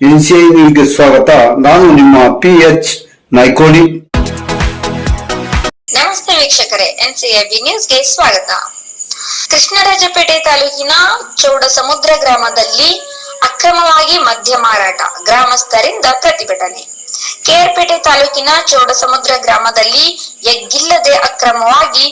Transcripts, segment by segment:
NCI ನ್ಯೂಸ್ಗೆ ಸ್ವಾಗತ. ನಾನು ನಿಮ್ಮ ಪಿ ಎಚ್ ನೈಕೋಡಿ ನಮಸ್ತೆ ವೀಕ್ಷಕರೇ, ಎನ್ಸಿಎಬಿ ನ್ಯೂಸ್ಗೆ ಸ್ವಾಗತ. ಕೃಷ್ಣರಾಜಪೇಟೆ ತಾಲೂಕಿನ ಚೌಡ ಸಮುದ್ರ ಗ್ರಾಮದಲ್ಲಿ ಅಕ್ರಮವಾಗಿ ಮದ್ಯ ಮಾರಾಟ, ಗ್ರಾಮಸ್ಥರಿಂದ ಪ್ರತಿಭಟನೆ. ಕೆಆರ್ಪೇಟೆ ತಾಲೂಕಿನ ಚೌಡ ಸಮುದ್ರ ಗ್ರಾಮದಲ್ಲಿ ಎಗ್ಗಿಲ್ಲದೆ ಅಕ್ರಮವಾಗಿ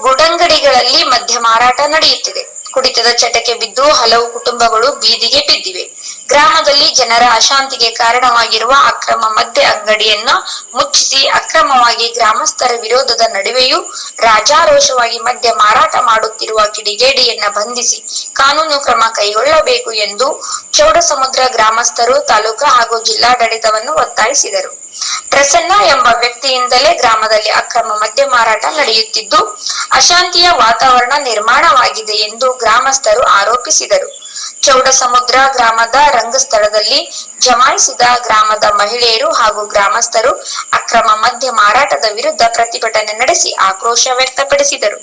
ಗುಡಂಗಡಿಗಳಲ್ಲಿ ಮದ್ಯ ಮಾರಾಟ ನಡೆಯುತ್ತಿದೆ. ಕುಡಿತದ ಚಟಕ್ಕೆ ಬಿದ್ದು ಹಲವು ಕುಟುಂಬಗಳು ಬೀದಿಗೆ ಬಿದ್ದಿವೆ. ಗ್ರಾಮದಲ್ಲಿ ಜನರ ಅಶಾಂತಿಗೆ ಕಾರಣವಾಗಿರುವ ಅಕ್ರಮ ಮದ್ಯ ಅಂಗಡಿಯನ್ನು ಮುಚ್ಚಿಸಿ ಅಕ್ರಮವಾಗಿ ಗ್ರಾಮಸ್ಥರ ವಿರೋಧದ ನಡುವೆಯೂ ರಾಜಾರೋಷವಾಗಿ ಮದ್ಯ ಮಾರಾಟ ಮಾಡುತ್ತಿರುವ ಕಿಡಿಗೇಡಿಯನ್ನ ಬಂಧಿಸಿ ಕಾನೂನು ಕ್ರಮ ಕೈಗೊಳ್ಳಬೇಕು ಎಂದು ಚೌಡಸಮುದ್ರ ಗ್ರಾಮಸ್ಥರು ತಾಲೂಕಾ ಹಾಗೂ ಜಿಲ್ಲಾಡಳಿತವನ್ನು ಒತ್ತಾಯಿಸಿದರು. ಪ್ರಸನ್ನ ಎಂಬ ವ್ಯಕ್ತಿಯಿಂದಲೇ ಗ್ರಾಮದಲ್ಲಿ ಅಕ್ರಮ ಮದ್ಯ ಮಾರಾಟ ನಡೆಯುತ್ತಿದ್ದು, ಅಶಾಂತಿಯ ವಾತಾವರಣ ನಿರ್ಮಾಣವಾಗಿದೆ ಎಂದು ಗ್ರಾಮಸ್ಥರು ಆರೋಪಿಸಿದರು. ಚೌಡಸಮುದ್ರ ಗ್ರಾಮದ ರಂಗಸ್ಥಳದಲ್ಲಿ ಜಮಾಯಿಸಿದ ಗ್ರಾಮದ ಮಹಿಳೆಯರು ಹಾಗೂ ಗ್ರಾಮಸ್ಥರು ಅಕ್ರಮ ಮದ್ಯ ಮಾರಾಟದ ವಿರುದ್ಧ ಪ್ರತಿಭಟನೆ ನಡೆಸಿ ಆಕ್ರೋಶ ವ್ಯಕ್ತಪಡಿಸಿದರು.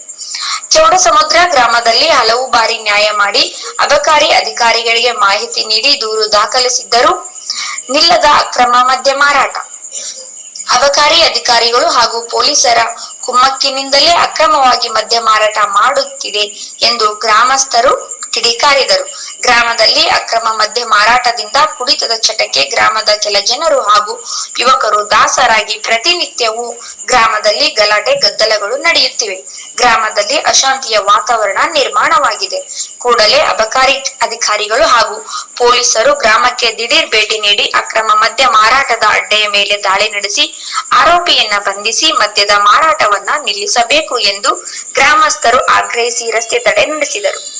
ಚೌಡಸಮುದ್ರ ಗ್ರಾಮದಲ್ಲಿ ಹಲವು ಬಾರಿ ನ್ಯಾಯ ಮಾಡಿ ಅಬಕಾರಿ ಅಧಿಕಾರಿಗಳಿಗೆ ಮಾಹಿತಿ ನೀಡಿ ದೂರು ದಾಖಲಿಸಿದ್ದರು. ನಿಲ್ಲದ ಅಕ್ರಮ ಮದ್ಯ ಮಾರಾಟ. ಅಬಕಾರಿ ಅಧಿಕಾರಿಗಳು ಹಾಗೂ ಪೊಲೀಸರ ಕುಮ್ಮಕ್ಕಿನಿಂದಲೇ ಅಕ್ರಮವಾಗಿ ಮದ್ಯ ಮಾರಾಟ ಮಾಡುತ್ತಿದೆ ಎಂದು ಗ್ರಾಮಸ್ಥರು ಕಿಡಿಕಾರಿದರು. ಗ್ರಾಮದಲ್ಲಿ ಅಕ್ರಮ ಮದ್ಯ ಮಾರಾಟದಿಂದ ಕುಡಿತದ ಚಟಕ್ಕೆ ಗ್ರಾಮದ ಕೆಲ ಜನರು ಹಾಗೂ ಯುವಕರು ದಾಸರಾಗಿ ಪ್ರತಿನಿತ್ಯವೂ ಗ್ರಾಮದಲ್ಲಿ ಗಲಾಟೆ, ಗದ್ದಲಗಳು ನಡೆಯುತ್ತಿವೆ. ಗ್ರಾಮದಲ್ಲಿ ಅಶಾಂತಿಯ ವಾತಾವರಣ ನಿರ್ಮಾಣವಾಗಿದೆ. ಕೂಡಲೇ ಅಬಕಾರಿ ಅಧಿಕಾರಿಗಳು ಹಾಗೂ ಪೊಲೀಸರು ಗ್ರಾಮಕ್ಕೆ ದಿಢೀರ್ ಭೇಟಿ ನೀಡಿ ಅಕ್ರಮ ಮದ್ಯ ಮಾರಾಟದ ಅಡ್ಡೆಯ ಮೇಲೆ ದಾಳಿ ನಡೆಸಿ, ಆರೋಪಿಯನ್ನ ಬಂಧಿಸಿ ಮದ್ಯದ ಮಾರಾಟವನ್ನ ನಿಲ್ಲಿಸಬೇಕು ಎಂದು ಗ್ರಾಮಸ್ಥರು ಆಗ್ರಹಿಸಿ ರಸ್ತೆ ತಡೆ ನಡೆಸಿದರು.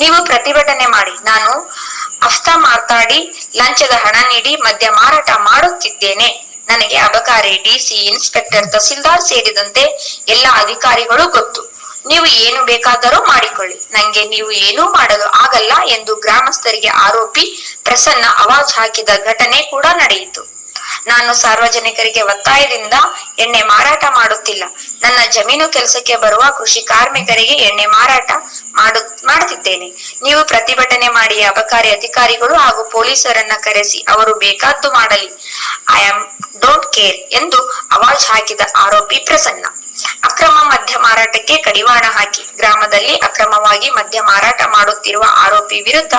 ನೀವು ಪ್ರತಿಭಟನೆ ಮಾಡಿ, ನಾನು ಅಸ್ತ ಮಾತಾಡಿ, ಲಂಚದ ಹಣ ನೀಡಿ, ಮದ್ಯ ಮಾರಾಟ ಮಾಡುತ್ತಿದ್ದೇನೆ. ನನಗೆ ಅಬಕಾರಿ ಡಿಸಿ ಇನ್ಸ್ಪೆಕ್ಟರ್ ತಹಸೀಲ್ದಾರ್ ಸೇರಿದಂತೆ ಎಲ್ಲ ಅಧಿಕಾರಿಗಳು ಗೊತ್ತು. ನೀವು ಏನು ಬೇಕಾದರೂ ಮಾಡಿಕೊಳ್ಳಿ. ನಂಗೆ ನೀವು ಏನೂ ಮಾಡಲು ಆಗಲ್ಲ ಎಂದು ಗ್ರಾಮಸ್ಥರಿಗೆ ಆರೋಪಿ ಪ್ರಸನ್ನ ಅವಾಜ್ ಹಾಕಿದ ಘಟನೆ ಕೂಡ ನಡೆಯಿತು. ನಾನು ಸಾರ್ವಜನಿಕರಿಗೆ ಒತ್ತಾಯದಿಂದ ಎಣ್ಣೆ ಮಾರಾಟ ಮಾಡುತ್ತಿಲ್ಲ. ನನ್ನ ಜಮೀನು ಕೆಲಸಕ್ಕೆ ಬರುವ ಕೃಷಿ ಕಾರ್ಮಿಕರಿಗೆ ಎಣ್ಣೆ ಮಾರಾಟ ಮಾಡು, ಮಾಡುತ್ತಿದ್ದೇನೆ. ನೀವು ಪ್ರತಿಭಟನೆ ಮಾಡಿ ಅಬಕಾರಿ ಅಧಿಕಾರಿಗಳು ಹಾಗೂ ಪೊಲೀಸರನ್ನ ಕರೆಸಿ ಅವರು ಬೇಕಾದ್ದು ಮಾಡಲಿ. ಐ ಆಮ್ ಡೋಂಟ್ ಕೇರ್ ಎಂದು ಅವಾಜ್ ಹಾಕಿದ ಆರೋಪಿ ಪ್ರಸನ್ನ. ಅಕ್ರಮ ಮದ್ಯ ಮಾರಾಟಕ್ಕೆ ಕಡಿವಾಣ ಹಾಕಿ ಗ್ರಾಮದಲ್ಲಿ ಅಕ್ರಮವಾಗಿ ಮದ್ಯ ಮಾರಾಟ ಮಾಡುತ್ತಿರುವ ಆರೋಪಿ ವಿರುದ್ಧ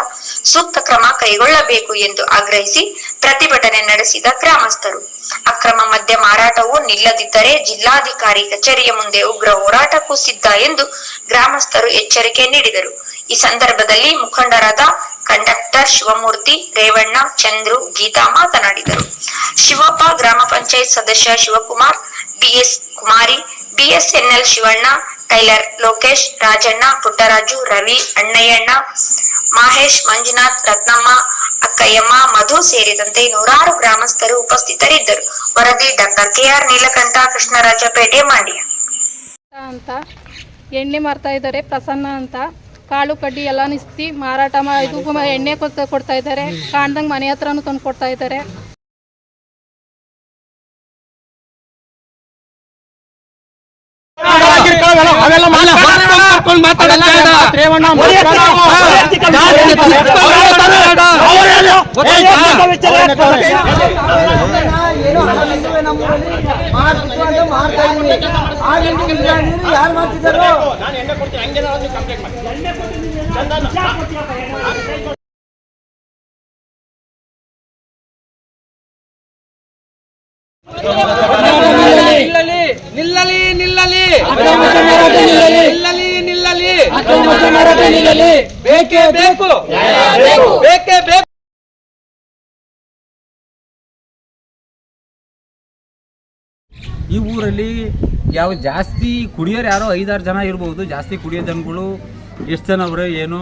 ಸೂಕ್ತ ಕ್ರಮ ಕೈಗೊಳ್ಳಬೇಕು ಎಂದು ಆಗ್ರಹಿಸಿ ಪ್ರತಿಭಟನೆ ನಡೆಸಿದ ಗ್ರಾಮಸ್ಥರು. ಅಕ್ರಮ ಮದ್ಯ ಮಾರಾಟವು ನಿಲ್ಲದಿದ್ದರೆ ಜಿಲ್ಲಾಧಿಕಾರಿ ಕಚೇರಿಯ ಮುಂದೆ ಉಗ್ರ ಹೋರಾಟಕ್ಕೂ ಸಿದ್ಧ ಎಂದು ಗ್ರಾಮಸ್ಥರು ಎಚ್ಚರಿಕೆ ನೀಡಿದರು. ಈ ಸಂದರ್ಭದಲ್ಲಿ ಮುಖಂಡರಾದ ಕಂಡಕ್ಟರ್ ಶಿವಮೂರ್ತಿ, ರೇವಣ್ಣ, ಚಂದ್ರು, ಗೀತಾ ಮಾತನಾಡಿದರು. ಶಿವಪ್ಪ, ಗ್ರಾಮ ಪಂಚಾಯತ್ ಸದಸ್ಯ Shivakumar, BS Kumari, BSNL Shivanna tailor, Lokesh, Rajanna, Puttaraju, Ravi, Annayyanna, Mahesh, Manjunath, Ratnamma, Akkayyamma, Madhu ಸೇರಿದಂತೆ ನೂರಾರು ಗ್ರಾಮಸ್ಥರು ಉಪಸ್ಥಿತರಿದ್ದರು. ವರದಿ ಡಾಕ್ಟರ್ ಕೆಆರ್ ನೀಲಕಂಠ, ಕೃಷ್ಣರಾಜಪೇಟೆ ಮಾಡಿ. ಅಂತ ಎಣ್ಣೆ ಮಾರ್ತಾ ಇದ್ದಾರೆ, ಪ್ರಸನ್ನ ಅಂತ. ಕಾಳು ಕಡ್ಡಿ ಎಲ್ಲ ನಿಸ್ತಿ ಮಾರಾಟ ಮಾಡಿ ಎಣ್ಣೆ ಕೊಡ್ತಾ ಇದ್ದಾರೆ. ಕಾಣ್ದಂಗೆ ಮನೆ ಹತ್ರನೂ ತಂದು ಕೊಡ್ತಾ ಇದ್ದಾರೆ. ಇದ್ರೆ ಯಾರು ಮಾಡ್ತಿದ್ದಾರೋ ನಿಲ್ಲಲಿ. ನಿಲ್ಲಲಿ. ನಿಲ್ಲಲಿ ಬೇಕೇ ಬೇಕು. ಬೇಕೇ. ಬೇಕು ಈ ಊರಲ್ಲಿ ಯಾವ ಜಾಸ್ತಿ ಕುಡಿಯೋರು ಯಾರೋ ಐದಾರು ಜನ ಇರ್ಬೋದು. ಜಾಸ್ತಿ ಕುಡಿಯೋ ಜನಗಳು ಎಷ್ಟು ಜನ ಅವರೇ ಏನು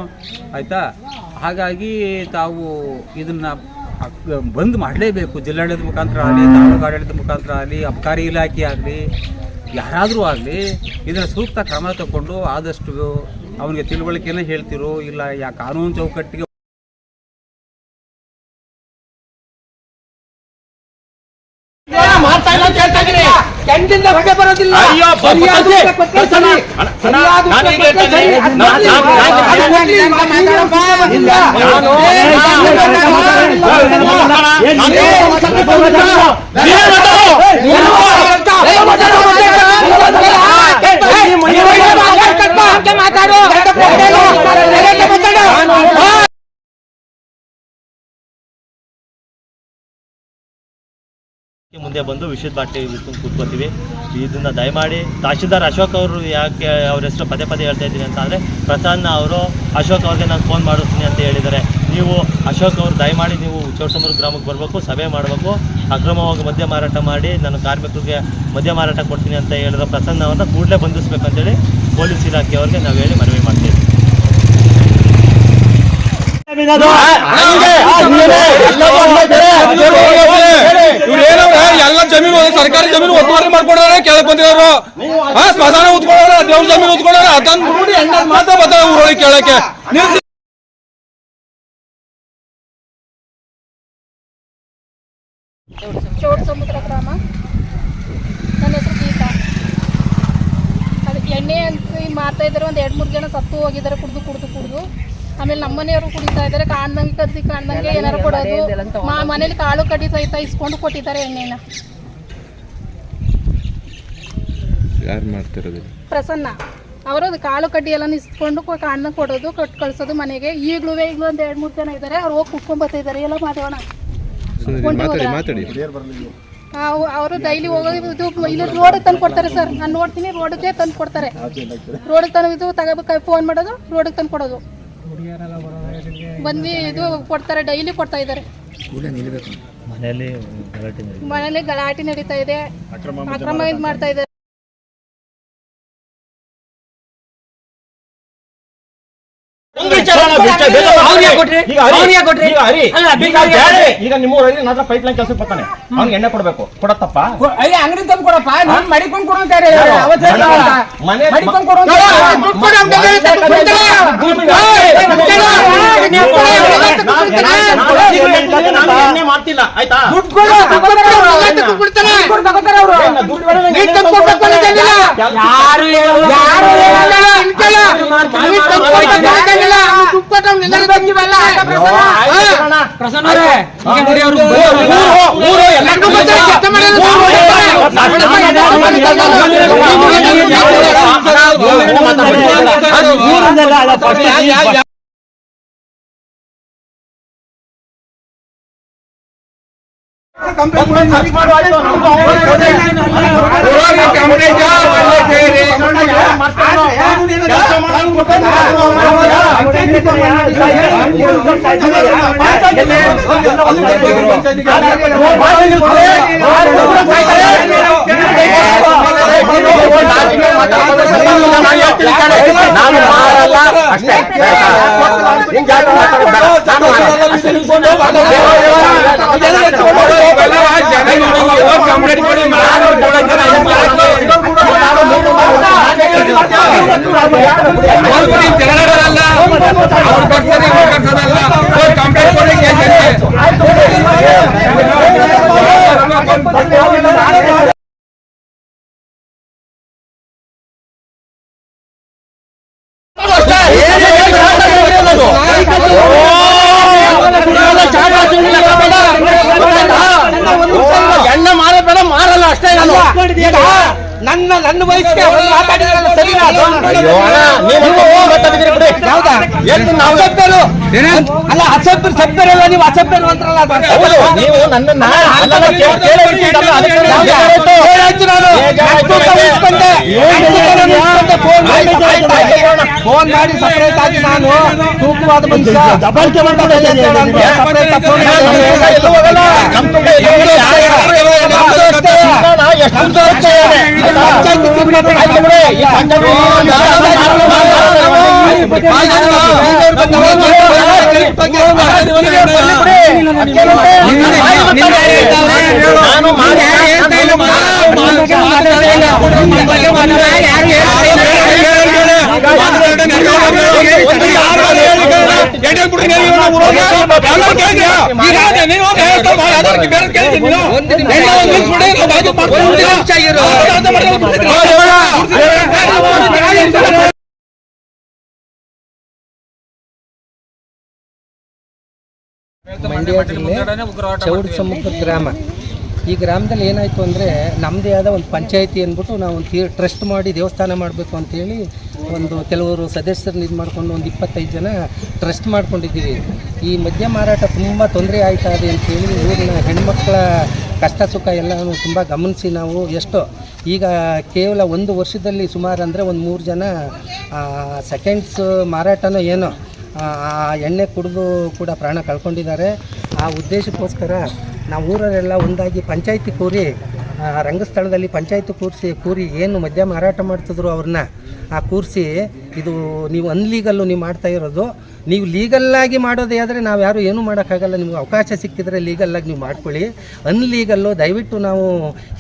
ಆಯಿತಾ? ಹಾಗಾಗಿ ತಾವು ಇದನ್ನ ಬಂದ್ ಮಾಡಲೇಬೇಕು. ಜಿಲ್ಲಾಡಳಿತ ಮುಖಾಂತರ ಆಗಲಿ ತಾಲೂಕು ಆಡಳಿತ ಮುಖಾಂತರ ಆಗಲಿ ಅಬಕಾರಿ ಇಲಾಖೆ ಆಗಲಿ ಯಾರಾದರೂ ಆಗಲಿ ಇದನ್ನು ಸೂಕ್ತ ಕ್ರಮ ತಗೊಂಡು ಆದಷ್ಟು ಅವನಿಗೆ ತಿಳುವಳಿಕೆನೇ ಹೇಳ್ತಿರೋ ಇಲ್ಲ ಯಾ ಕಾನೂನು ಚೌಕಟ್ಟಿಗೆ ಮಾಡ್ತಾ ಇಲ್ಲ ಹೊಗೆ ಬರೋದಿಲ್ಲ ಸರಿಯಾದ ಮುಂದೆ ಬಂದು ವಿಷಯದ ಬಾಟ್ಲಿ ಇಟ್ಕೊಂಡು ಕೂತ್ಕೋತೀವಿ ಇದನ್ನ ದಯಮಾಡಿ ತಹಶೀಲ್ದಾರ್ ಅಶೋಕ್ ಅವರು ಯಾಕೆ ಅವ್ರ ಹೆಸರು ಪದೇ ಪದೇ ಹೇಳ್ತಾ ಇದ್ದೀನಿ ಅಂತ ಅಂದ್ರೆ, ಪ್ರಸನ್ನ ಅವರು ಅಶೋಕ್ ಅವ್ರಿಗೆ ನಾನು ಫೋನ್ ಮಾಡಿಸ್ತೀನಿ ಅಂತ ಹೇಳಿದ್ದಾರೆ. ನೀವು ಅಶೋಕ್ ಅವರು ದಯಮಾಡಿ ನೀವು ಚೌಡಸಮುದ್ರ ಗ್ರಾಮಕ್ಕೆ ಬರಬೇಕು ಸಭೆ ಮಾಡಬೇಕು ಅಕ್ರಮವಾಗಿ ಮದ್ಯ ಮಾರಾಟ ಮಾಡಿ ನಾನು ಕಾರ್ಮಿಕರಿಗೆ ಮದ್ಯ ಮಾರಾಟ ಕೊಡ್ತೀನಿ ಅಂತ ಹೇಳಿರೋ ಪ್ರಸನ್ನ ಅವ್ರನ್ನ ಕೂಡಲೇ ಬಂಧಿಸ್ಬೇಕಂತೇಳಿ ಪೊಲೀಸ್ ಇಲಾಖೆಯವರಿಗೆ ನಾವು ಹೇಳಿ ಮನವಿ ಮಾಡ್ತೀವಿ. ಎಲ್ಲ ಜಮೀನು ಸರ್ಕಾರಿ ಜಮೀನು ಒತ್ತುವರಿ ಮಾಡ್ಕೊಡೋರೆ ಕೆಳಗೆ ಬಂದಿರೋರು. ಹಾ ಸ್ಮಶಾನ ಉತ್ಕೊಳ್ಳೋರೆ ದೇವ್ರ ಜಮೀನು ಉತ್ಕೊಳ್ಳೋರೆ ಅದನ್ನ ನೋಡಿ ಮಾತ್ರ ಬರ್ತಾರೆ ಊರೊಳಗೆ ಕೇಳಕ್ಕೆ ನಿಲ್ಸಿ ಚೋಡ್ ಸಮುದ್ರ ಗ್ರಾಮ ನನ್ನ ಹೆಸರು ಗೀತಾ ಅದಕ್ಕೆ ಎಣ್ಣೆ ಅಂತ ಮಾತಾ ಮಾರ್ತಾ ಇದ್ದಾರೆ ಒಂದು ಎರಡು ಮೂರು ಜನ ಸತ್ತು ಹೋಗಿದ್ದಾರೆ ಕುಡ್ದು ಕುಡ್ದು ಕುಡ್ದು. ಆಮೇಲೆ ನಮ್ಮ ಮನೆಯವರು ಕುಡಿತಾ ಇದ್ದಾರೆ ಕಾಣ್ದಂಗೆ ಕದ್ದಿ ಕಾಣ್ದಂಗೆ ಏನಾರು ಕೊಡೋದು. ಮಾ ಮನೇಲಿ ಕಾಳು ಕಡ್ಡಿ ಸಹಿತ ಇಸ್ಕೊಂಡು ಕೊಟ್ಟಿದ್ದಾರೆ ಎಣ್ಣೆನ. ಯಾರು ಮಾಡ್ತಿರೋದು? ಪ್ರಸನ್ನ. ಅವರು ಅದು ಕಾಳು ಕಡ್ಡಿ ಎಲ್ಲ ಇಸ್ಕೊಂಡು ಕಾಣ್ದ ಕೊಡೋದು ಕೊಟ್ಟು ಕಳ್ಸೋದು ಮನೆಗೆ. ಈಗಲೂ ಈಗಲೂ ಒಂದ್ ಎರಡ್ ಮೂರು ಜನ ಇದ್ದಾರೆ ಅವ್ರು ಹೋಗಿ ಕುಟ್ಕೊಂಡ್ ಬರ್ತಾ ಇದ್ದಾರೆ. ಎಲ್ಲ ಮಾತಾಡೋಣ ಅವರು ಡೈಲಿ ಹೋಗೋದು ಇದು ಇಲ್ಲಿ ರೋಡ್ ತಂದು ಕೊಡ್ತಾರೆ ಸರ್. ನಾನು ನೋಡ್ತೀನಿ ರೋಡ್ಗೆ ತಂದು ಕೊಡ್ತಾರೆ ರೋಡ್ ತಂದು ಇದು ತಗೋಬೇಕು ಫೋನ್ ಮಾಡೋದು ರೋಡಿಗೆ ತಂದು ಕೊಡೋದು ಬಂದು ಇದು ಕೊಡ್ತಾರೆ ಡೈಲಿ ಕೊಡ್ತಾ ಇದ್ದಾರೆ. ಮನೆಯಲ್ಲಿ ಗಲಾಟೆ ನಡೀತಿದೆ. ಮನೇಲಿ ಗಲಾಟೆ ನಡೀತಾ ಇದೆ. ಅಕ್ರಮ ಇದು ಮಾಡ್ತಾ ಇದ್ದಾರೆ. ಈಗ ನಿಮ್ಮ ಊರಲ್ಲಿ ನನ್ನ ಪೈಪ್ ಲೈನ್ ಕೆಲಸಕ್ಕೆ ಬರ್ತಾನೆ. ಅವ್ನಿಗೆ ಎಣ್ಣೆ ಕೊಡ್ಬೇಕು. ಕೊಡತ್ತಪ್ಪ? ಅಯ್ಯ ಅಂಗಡಿ ತಂದು ಕೊಡಪ್ಪ. ನಾನು ಮಡಿಕೊಂಡು. ಮನೆ ಮಡಿಕೊಂಡು ಕೊಡು ಮಾಡ್ತಿಲ್ಲ. ಆಯ್ತಾ? ಯಾರು. ಯಾರು ಹೇಳಲ್ಲ. ನಿಂತ್ಕೊಳ್ಳ. ನೀನ್ ತಂದು ನಾನು ಮಾಡಲ್ಲ ಅಷ್ಟೇ ನಿನ್ ಜಾಗ ಎಣ್ಣೆ ಮಾರಬೇಡ ಮಾರಲ್ಲ ಅಷ್ಟೇ ನಾನು ನನ್ನ ನನ್ನ ವಯಸ್ಸಿಗೆ ಅವ್ರು ಮಾತಾಡಿದ್ರಲ್ಲ ಸರಿ ಅಯ್ಯೋ ಅಣ್ಣ, ನೀವು ಅಸಭ್ಯರು ಅಲ್ಲ ಅಸಭ್ಯರು ಸಭ್ಯರಲ್ಲ ನೀವು ಅಸಭ್ಯರು ಅಂತಾರಲ್ಲ ಹೌದು, ನೀವು ನನ್ನನ್ನ ಅಲ್ಲಲ್ಲ ಕೇ- ಕೇಳೋ ಇರ್ತೀರಲ್ಲ, ನಾನು ಯಾವ್ದಾ? ನಾನು? ಹೇಗೆ ಆಯ್ತು ಹತ್ತು ಹೇಗೆ? ಉಳಿಸ್ಕೊಂಡೆ. ಏನು ಹತ್ತು ಹೇಗೆ? ಉಳಿಸ್ಕೊಂಡೆ. ಫೋನ್ ಮಾಡಿ ಸಪರೇಟ್ ಆಗಿ ನಾನು ತೂಕವಾದ ಮನುಷ್ಯ ದಬ್ಬಾಳಿಕೆ ಮಾಡ್ತಾ ಇದ್ದೀಯ ಅಂತ ನಿಮ್ಗೆ? separate ಆಗಿ ಫೋನ್ ನಾನು ಮಾಡಿ. ಈಗ ಎಲ್ಲೂ ಹೋಗಲ್ಲ. ನಮ್ಮ ತುಂಬ ಎಲ್ಲೂ ಹೋಗಲ್ಲ. ನಮ್ದು ಅಷ್ಟೇ. ನಾನು ಎಷ್ಟು ಅಂತ ಅಷ್ಟೇ ಇದೆ. ಆಯ್ತಾ? ಪಂಚಾಯ್ತಿ ತಿರುಗಿ ಬಿಡಿ. ಆಯ್ತು ಬಿಡಿ. ಈ ಪಂಚಾಯ್ತಿ ನಾನು ಮಾಡಿ ಯಾರು ATM ಬಿಡಿ, ನೀವು ಇವ್ರನ್ನ ಊರೊಳಗೆ ಎಲ್ಲರೂ ಕೇಳಿದ್ಯಾ? ಈಗ ಅದೇ ನೀವು ಬೇರೆ ಮಾಡಿ ಅದಕ್ಕೆ ಬೇರೆ ಕೇಳಿದ್ಯಾ ನೀನು? ಎಲ್ಲ ಒಂದು ನಿಲ್ಸ್ಬಿಡಿ, ನಾವು ಬಾಜು ಮಾಡ್ಕೊಂಡು ಹೋಗ್ತೀರಾ? ಅರ್ಥ ಮಾಡ್ಕೊಂಡು ಹೋಗ್ತೀರಾ? ಮಂಡ್ಯ ಜಿಲ್ಲೆ ಚೌಡ ಸಮುದ್ರ ಗ್ರಾಮ ಈ ಗ್ರಾಮದಲ್ಲಿ ಏನಾಯಿತು ಅಂದರೆ ನಮ್ಮದೇ ಆದ ಒಂದು ಪಂಚಾಯಿತಿ ಅಂದ್ಬಿಟ್ಟು ನಾವು ಒಂದು ತೀರ್ ಟ್ರಸ್ಟ್ ಮಾಡಿ ದೇವಸ್ಥಾನ ಮಾಡಬೇಕು ಅಂತೇಳಿ ಒಂದು ಕೆಲವರು ಸದಸ್ಯರನ್ನ ಇದು ಮಾಡ್ಕೊಂಡು ಒಂದು ಇಪ್ಪತ್ತೈದು ಜನ ಟ್ರಸ್ಟ್ ಮಾಡ್ಕೊಂಡಿದ್ದೀವಿ. ಈ ಮದ್ಯ ಮಾರಾಟ ತುಂಬ ತೊಂದರೆ ಆಯ್ತಾ ಇದೆ ಅಂತೇಳಿ ಊರಿನ ಹೆಣ್ಮಕ್ಳ ಕಷ್ಟ ಸುಖ ಎಲ್ಲನೂ ತುಂಬ ಗಮನಿಸಿ ನಾವು ಎಷ್ಟೋ. ಈಗ ಕೇವಲ ಒಂದು ವರ್ಷದಲ್ಲಿ ಸುಮಾರು ಅಂದರೆ ಒಂದು ಮೂರು ಜನ ಸೆಕೆಂಡ್ಸ್ ಮಾರಾಟನೋ ಏನೋ ಆ ಎಣ್ಣೆ ಕುಡಿದು ಕೂಡ ಪ್ರಾಣ ಕಳ್ಕೊಂಡಿದ್ದಾರೆ. ಆ ಉದ್ದೇಶಕ್ಕೋಸ್ಕರ ನಾವು ಊರಲ್ಲೆಲ್ಲ ಒಂದಾಗಿ ಪಂಚಾಯಿತಿ ಕೂರಿ ರಂಗಸ್ಥಳದಲ್ಲಿ ಪಂಚಾಯಿತಿ ಕೂರಿಸಿ, ಕೂರಿ ಏನು ಮದ್ಯ ಮಾರಾಟ ಮಾಡ್ತಿದ್ರು ಅವ್ರನ್ನ, ಆ ಕೂರಿಸಿ ಇದು ನೀವು ಅನ್ಲೀಗಲ್ಲು ನೀವು ಮಾಡ್ತಾ ಇರೋದು. ನೀವು ಲೀಗಲ್ಲಾಗಿ ಮಾಡೋದೇ ಆದರೆ ನಾವು ಯಾರು ಏನೂ ಮಾಡೋಕ್ಕಾಗಲ್ಲ. ನಿಮ್ಗೆ ಅವಕಾಶ ಸಿಕ್ಕಿದರೆ ಲೀಗಲ್ಲಾಗಿ ನೀವು ಮಾಡ್ಕೊಳ್ಳಿ. ಅನ್ಲೀಗಲ್ಲು ದಯವಿಟ್ಟು ನಾವು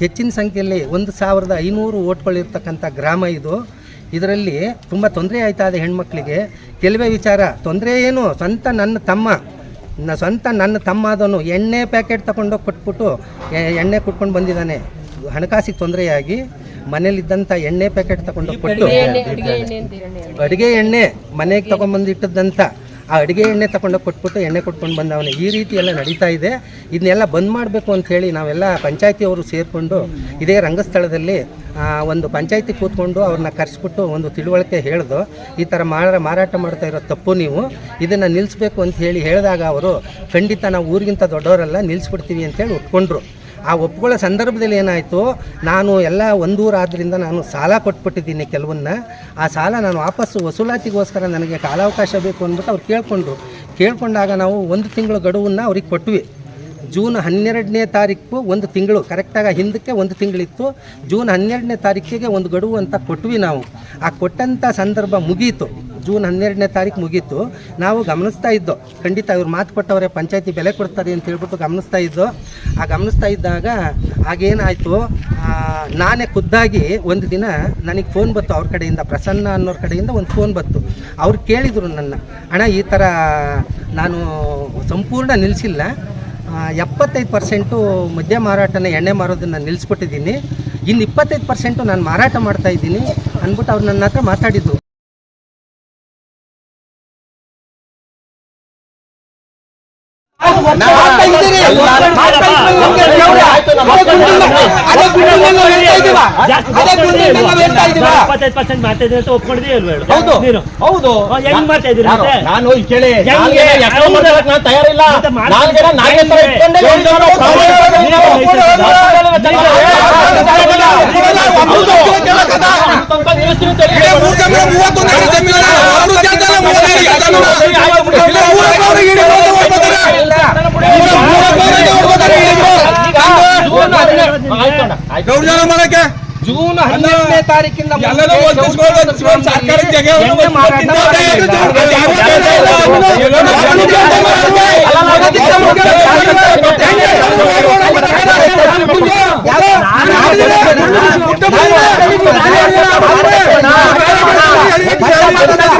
ಹೆಚ್ಚಿನ ಸಂಖ್ಯೆಯಲ್ಲಿ ಒಂದು ಸಾವಿರದ ಐನೂರು ಓಟ್ಗಳಿರ್ತಕ್ಕಂಥ ಗ್ರಾಮ ಇದು. ಇದರಲ್ಲಿ ತುಂಬ ತೊಂದರೆ ಆಯ್ತಾ ಇದೆ ಹೆಣ್ಮಕ್ಳಿಗೆ. ಕೆಲವೇ ವಿಚಾರ ತೊಂದರೆ ಏನು? ಸ್ವಂತ ನನ್ನ ತಮ್ಮ. ಸ್ವಂತ ನನ್ನ ತಮ್ಮ ಅದನ್ನು ಎಣ್ಣೆ ಪ್ಯಾಕೆಟ್ ತಗೊಂಡೋಗಿ ಕೊಟ್ಬಿಟ್ಟು ಎಣ್ಣೆ ಕುಟ್ಕೊಂಡು ಬಂದಿದ್ದಾನೆ. ಹಣಕಾಸಿಗೆ ತೊಂದರೆಯಾಗಿ ಮನೇಲಿದ್ದಂಥ ಎಣ್ಣೆ ಪ್ಯಾಕೆಟ್ ತಗೊಂಡೋಗಿ ಕೊಟ್ಟು ಅಡುಗೆ ಎಣ್ಣೆ ಮನೆಗೆ ಇಟ್ಟದ್ದಂಥ ಆ ಅಡುಗೆ ಎಣ್ಣೆ ತಗೊಂಡೋಗಿ ಕೊಟ್ಬಿಟ್ಟು ಎಣ್ಣೆ ಕೊಟ್ಕೊಂಡು ಬಂದವನು. ಈ ರೀತಿ ಎಲ್ಲ ನಡೀತಾ ಇದೆ. ಇದನ್ನೆಲ್ಲ ಬಂದ್ ಮಾಡಬೇಕು ಅಂತ ಹೇಳಿ ನಾವೆಲ್ಲ ಪಂಚಾಯತಿಯವರು ಸೇರಿಕೊಂಡು ಇದೇ ರಂಗಸ್ಥಳದಲ್ಲಿ ಒಂದು ಪಂಚಾಯತಿ ಕೂತ್ಕೊಂಡು ಅವ್ರನ್ನ ಕರೆಸ್ಬಿಟ್ಟು ಒಂದು ತಿಳುವಳಿಕೆ ಹೇಳಿದು ಈ ಥರ ಮಾರ, ಮಾರಾಟ ಮಾಡ್ತಾ ಇರೋ ತಪ್ಪು ನೀವು ಇದನ್ನು ನಿಲ್ಲಿಸ್ಬೇಕು ಅಂತ ಹೇಳಿ ಹೇಳಿದಾಗ ಅವರು ಖಂಡಿತ ನಾವು ಊರಿಗಿಂತ ದೊಡ್ಡವರೆಲ್ಲ ನಿಲ್ಲಿಸ್ಬಿಡ್ತೀವಿ ಅಂತೇಳಿ ಒಪ್ಕೊಂಡ್ರು. ಆ ಒಪ್ಕೊಳ್ಳೋ ಸಂದರ್ಭದಲ್ಲಿ ಏನಾಯಿತು, ನಾನು ಎಲ್ಲ ಒಂದೂರು ಆದ್ದರಿಂದ ನಾನು ಸಾಲ ಕೊಟ್ಬಿಟ್ಟಿದ್ದೀನಿ ಕೆಲವನ್ನ. ಆ ಸಾಲ ನಾನು ವಾಪಸ್ಸು ವಸೂಲಾತಿಗೋಸ್ಕರ ನನಗೆ ಕಾಲಾವಕಾಶ ಬೇಕು ಅಂದ್ಬಿಟ್ಟು ಅವ್ರು ಕೇಳಿಕೊಂಡ್ರು. ಕೇಳಿಕೊಂಡಾಗ ನಾವು ಒಂದು ತಿಂಗಳು ಗಡುವನ್ನು ಅವ್ರಿಗೆ ಕೊಟ್ವಿ. ಜೂನ್ ಹನ್ನೆರಡನೇ ತಾರೀಕು ಒಂದು ತಿಂಗಳು ಕರೆಕ್ಟಾಗಿ ಹಿಂದಕ್ಕೆ ಒಂದು ತಿಂಗಳಿತ್ತು. ಜೂನ್ ಹನ್ನೆರಡನೇ ತಾರೀಕಿಗೆ ಒಂದು ಗಡುವು ಅಂತ ಕೊಟ್ವಿ ನಾವು. ಆ ಕೊಟ್ಟಂಥ ಸಂದರ್ಭ ಮುಗೀತು. ಜೂನ್ ಹನ್ನೆರಡನೇ ತಾರೀಕು ಮುಗೀತು. ನಾವು ಗಮನಿಸ್ತಾ ಇದ್ದೋ, ಖಂಡಿತ ಇವ್ರು ಮಾತು ಕೊಟ್ಟವರೇ, ಪಂಚಾಯತಿ ಬೆಲೆ ಕೊಡ್ತಾರೆ ಅಂತ ಹೇಳ್ಬಿಟ್ಟು ಗಮನಿಸ್ತಾ ಇದ್ದೋ, ಆ ಗಮನಿಸ್ತಾ ಇದ್ದಾಗ ಆಗೇನಾಯಿತು ನಾನೇ ಖುದ್ದಾಗಿ ಒಂದು ದಿನ ನನಗೆ ಫೋನ್ ಬಂತು ಅವ್ರ ಕಡೆಯಿಂದ, ಪ್ರಸನ್ನ ಅನ್ನೋರ ಕಡೆಯಿಂದ ಒಂದು ಫೋನ್ ಬಂತು. ಅವ್ರು ಕೇಳಿದರು ನನ್ನ, ಅಣ್ಣ, ಈ ಥರ ನಾನು ಸಂಪೂರ್ಣ ನಿಲ್ಲಿಸಿಲ್ಲ ಎಪ್ಪತ್ತೈದು ಪರ್ಸೆಂಟು ಮದ್ಯ ಮಾರಾಟನ ಎಣ್ಣೆ ಮಾರೋದನ್ನು ನಿಲ್ಲಿಸ್ಬಿಟ್ಟಿದ್ದೀನಿ ಇನ್ನು ಇಪ್ಪತ್ತೈದು ಪರ್ಸೆಂಟು ನಾನು ಮಾರಾಟ ಮಾಡ್ತಾ ಇದ್ದೀನಿ, ಅಂದ್ಬಿಟ್ಟು ಅವ್ರು ನನ್ನ ಹತ್ರ ಮಾತಾಡಿದ್ದು Now ಇಪ್ಪತ್ತೈದು ಪರ್ಸೆಂಟ್ ಮಾಡ್ತಾ ಇದ್ರೆ ಹೇಳು? ಹೌದು. ನೀನು ಹೌದು ಹೆಂಗ್ ಮಾಡ್ತಾ ಇದ್ದೀರಿ ಮತ್ತೆ? ನಾನು ಕೇಳಿ ನಾನು ತಯಾರಿಲ್ಲ ನಾಲ್ಗೆನ ನಾಲ್ಗೆ ತರ ಹೆಂಗೆ? ಇಟ್ಕೊಂಡೆ ಹೆಂಗೆ? ಒಂದು ಜನ ಪ್ರಾಮಾಣಿಕವಾಗಿ ನೀವು ನೀವು ಒಪ್ಕೊಳ್ಳೋ ತನಕ ನಿಲ್ಲಿಸ್ತೀನಿ ಅಂತ ಹೇಳಿ ಇಲ್ಲ, ಮೂರ್ ಜಮೀನು, ಮೂವತ್ತೊಂದು ಎಕರೆ ಜಮೀನು ಇದೆ. ಅವ್ರು ಕೇಳ್ತಾರೆ, ಮೂವತ್ತೈದು ಎಕರೆ ಜಮೀನು. ಇಲ್ಲ, ಊರಕ್ಕೆ ಅವ್ರಿಗೆ ಇಡಿ ಬಂದು ಹೋಗ್ತಾರೆ. ಊರಕ್ಕೆ ಅವ್ರಿಗೆ ಹೋಗ್ತಾರೆ, ಇಡಿ ಬಂದು. ದೌರ್ಜನ್ಯ ಮಾಡಕ್ಕೆ ಜೂನ್ ಹನ್ನೆರಡನೇ ತಾರೀಕಿಂದ ಮುಂಚೆ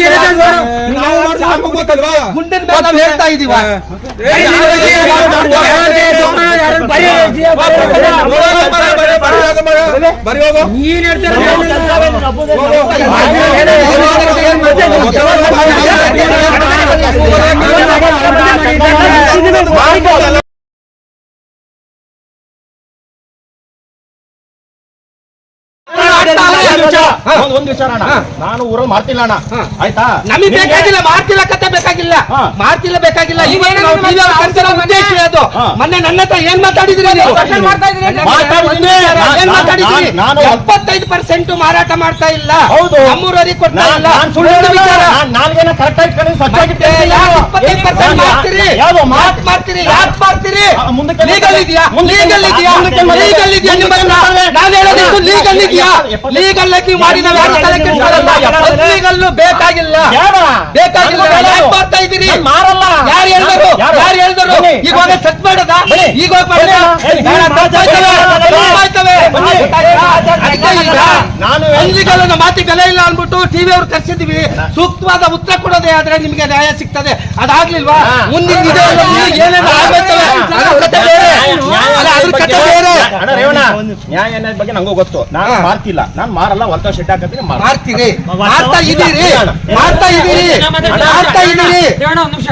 ಕೇಳ್ತಾ ನಮ್ಗೆ ಗೊತ್ತಲ್ವಾ? ಮುಂದಿನ ಮೇಲೆ ನಾವು ಹೇಳ್ತಾ ಇದೀವ ಬರಿ ಹೋಗು ಒಂದ್ ಒಂದ್ ವಿಚಾರ. ಅಣ್ಣ. ನಾನು ಊರಲ್ಲಿ ಮಾಡ್ತಿಲ್ಲ ಅಣ್ಣ. ಆಯ್ತಾ? ನಮಗೆ ಬೇಕಾಗಿಲ್ಲ ಮಾಡ್ತಿಲ್ಲ ಕತೆ ಬೇಕಾಗಿಲ್ಲ. ಮಾಡ್ತಿಲ್ಲ ಬೇಕಾಗಿಲ್ಲ. ಇವತ್ತು ನಾವು ಅವ್ರು ಕರ್ಸಿರೋ ಉದ್ದೇಶ ಅದು. ಮೊನ್ನೆ ನನ್ನ ಹತ್ರ ಏನ್ ಮಾತಾಡಿದ್ರಿ ನೀವು? ಮಾಡ್ತಾ ವಿಚಾರ, ಏನ್ ನಾನು- ಮಾತಾಡಿದ್ರಿ ನಾನು- ಎಪ್ಪತ್ತೈದು ಪರ್ಸೆಂಟ್ ಮಾರಾಟ ಮಾಡ್ತಾ ಇಲ್ಲ. ಹೌದು. ನಮ್ಮೂರವರಿಗೆ ಕೊಡ್ತಾ ಇಲ್ಲ. ನಾನ್ ಸುಳ್ಳು ವಿಚಾರ. ನಾನ್ ನಾಲ್ಗೇನ ಕರೆಕ್ಟ್ ಆಗಿ ಕಡೆ ಸ್ವಚ್ಛಾಗಿ ಮತ್ತೆ ಯಾಕೆ ಇಪ್ಪತ್ತೈದು ಪರ್ಸೆಂಟ್ ಮಾಡ್ತೀರಿ ಯಾವ್ದು? ಮಾತ್ ಮಾಡ್ತೀರಿ ಯಾಕೆ ಮಾಡ್ತೀರಿ ಲೀಗಲ್ ಇದೆಯಾ? ಲೀಗಲ್ ಇದೆಯಾ? ಲೀಗಲ್ ಇದೆಯಾ? ನಿಮ್ಮ? ನಾನ್ ಹೇಳೋದಿತ್ತು ಲೀಗಲ್ ಲೀಗಲ್ ಮಾಡಿದ. ಲೀಗಲ್ ಬೇಕಾಗಿಲ್ಲ? ಬೇಕಾಗಿಲ್ಲ ಯಾಕೆ. ಮಾಡ್ತಾ ಇದ್ದೀರಿ? ಮಾರಲ್ಲ. ಯಾರು ಹೇಳಿದ್ರು? ಯಾರು? ಹೇಳಿದ್ರು? ಈಗ ಹೋಗಿ ಸರ್ಚ್ ಮಾಡೋದಾ? ಈಗ ಹೋಗಿ ಅಲ್ಲಿಗಲ್ಲ ಮಾತಿ ಬೆಲೆ ಇಲ್ಲ ಅನ್ಬಿಟ್ಟು ಟಿವಿ ಅವ್ರು ಕರ್ಸಿದ್ವಿ ಸೂಕ್ತವಾದ ಉತ್ತರ ಕೊಡೋದೇ ಆದ್ರೆ ನಿಮ್ಗೆ ನ್ಯಾಯ ಸಿಗ್ತದೆ. ಅದಾಗ್ಲಿಲ್ವಾ? ಮುಂದಿನ ಏನೇನು ಆಗ್ಬೇಕವೆ ಅದ್ರ ಕತೆ ಬೇರೆ. ನ್ಯಾಯ ಬಗ್ಗೆ ನಂಗೂ ಗೊತ್ತು. ನಾನು ಹಾ. ಮಾರ್ತಿಲ್ಲ. ನಾನು ಮಾರಲ್ಲ ಹೊಲ್ತ ಶೆಡ್ ಹಾಕತ್ತೀನಿ ಮಾರ್ತೀನಿ. ಮಾರ್ತಾ ಮಾಡ್ತಾ ಇದೀರಿ. ಮಾಡ್ತಾ ಇದೀರಿ. ಮಾರ್ತಾ ಇದೀರಿ. ಒಂದ್ ನಿಮಿಷ.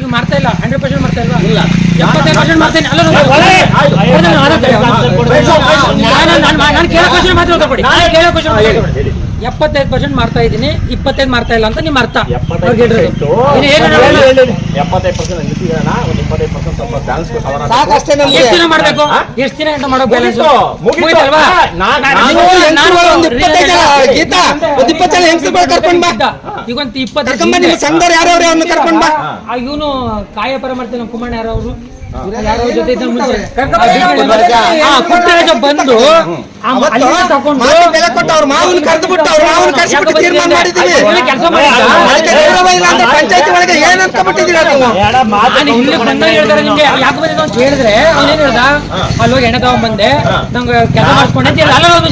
ನೀವು ಮಾಡ್ತಾ ಇಲ್ಲ? ಹಂಡ್ರೆಡ್ ಪರ್ಸೆಂಟ್ ಮಾಡ್ತಾ ಇಲ್ವಾ? ಇಲ್ಲ. ಎಪ್ಪತ್ತೈದು ಪರ್ಸೆಂಟ್ ಮಾಡ್ತೇನೆ ಅಲ್ಲ ನಾನು ಕೇಳೋ ಕ್ವಶನ್ ಮಾತ್ರ ನಾನು ಕೇಳೋ ಕ್ವಶನ್ ಎಪ್ಪತ್ತೈದು ಪರ್ಸೆಂಟ್ ಮಾಡ್ತಾ ಇದ್ದೀನಿ. ಇಪ್ಪತ್ತೈದು ಮಾಡ್ತಾ ಇಲ್ಲ ಅಂತ ನಿಮ್ಮ ಅರ್ಥ. ಎಷ್ಟು ದಿನ ಮಾಡ್ಬೇಕು? ಎಷ್ಟು ದಿನ ಅಂತ ಮಾಡೋ ಬ್ಯಾಲೆನ್ಸ್ ಮುಗೀತು. ಮುಗಿತಲ್ವಾ? ನಾನು- ಒಂದ್ ಇಪ್ಪತ್ತೈದು ಕರ್ಕೊಂಡ್ ಈಗ ಇಪ್ಪತ್ತು ಇಪ್ಪತ್ತೈದು ಕರ್ಕೊಂಡ್ ಬಾ ನಿಮ್ಮ ಸಂಘದವ್ರು ಯಾರ್ಯಾವ್ರು ಅವ್ರನ್ನ ಕರ್ಕೊಂಡ್ ಬಾ ಇವನು ಕಾಯ ಪರ ಮಾಡ್ತಾನೆ ನಮ್ಮ ಕುಮಾರ್ ಯಾರು ಅವರು ಯಾರೋ ಜೊತೆ ಇದ್ದ ಮುಂಚೆ ಆ, ಪುಟ್ಟರಾಜ ಬಂದು ಆ ಅವತ್ತು ಅಲ್ಲಿಂದ ತಗೊಂಡು ಮಾತಿಗೆ ಬೆಲೆ ಕೊಟ್ಟು ಅವ್ರ ಮಾವನ್ ಕರೆದು ಬಿಟ್ಟು ಅವ್ರ ಮಾವನ್ ಕರ್ಸಿಬಿಟ್ಟು ತೀರ್ಮಾನ ಮಾಡಿದೀವಿ ಕೆಲಸ ಮಾಡಿದ್ದ ಅದಕ್ಕೆ ಗೌರವ ಇಲ್ಲ ಅಂತ ಪಂಚಾಯತಿ ಒಳಗೆ ಏನ್ ಅನ್ಕೊಂಡ್ಬಿಟ್ಟಿದ್ದೀರಾ ನೀವು ನಾನು ಇಲ್ಲಿ ಬಂದಾಗ ಹೇಳ್ತಾರೆ ನಿಮ್ಗೆ ಯಾಕೆ ಬಂದಿದ್ದು ಅಂತ ಹೇಳಿದ್ರೆ ಅವ್ನೇನ್ ಹೇಳ್ದ ಅಲ್ಲಿ ಹೋಗಿ ಎಣ್ಣೆ ತಗೊಂಡ್ ಬಂದೆ ನಂಗೆ ಕೆಲಸ ಮಾಡ್ಕೊಂಡೆ ಅಂತ ಹೇಳಿದ. ಅಲ್ಲ ಒಂದು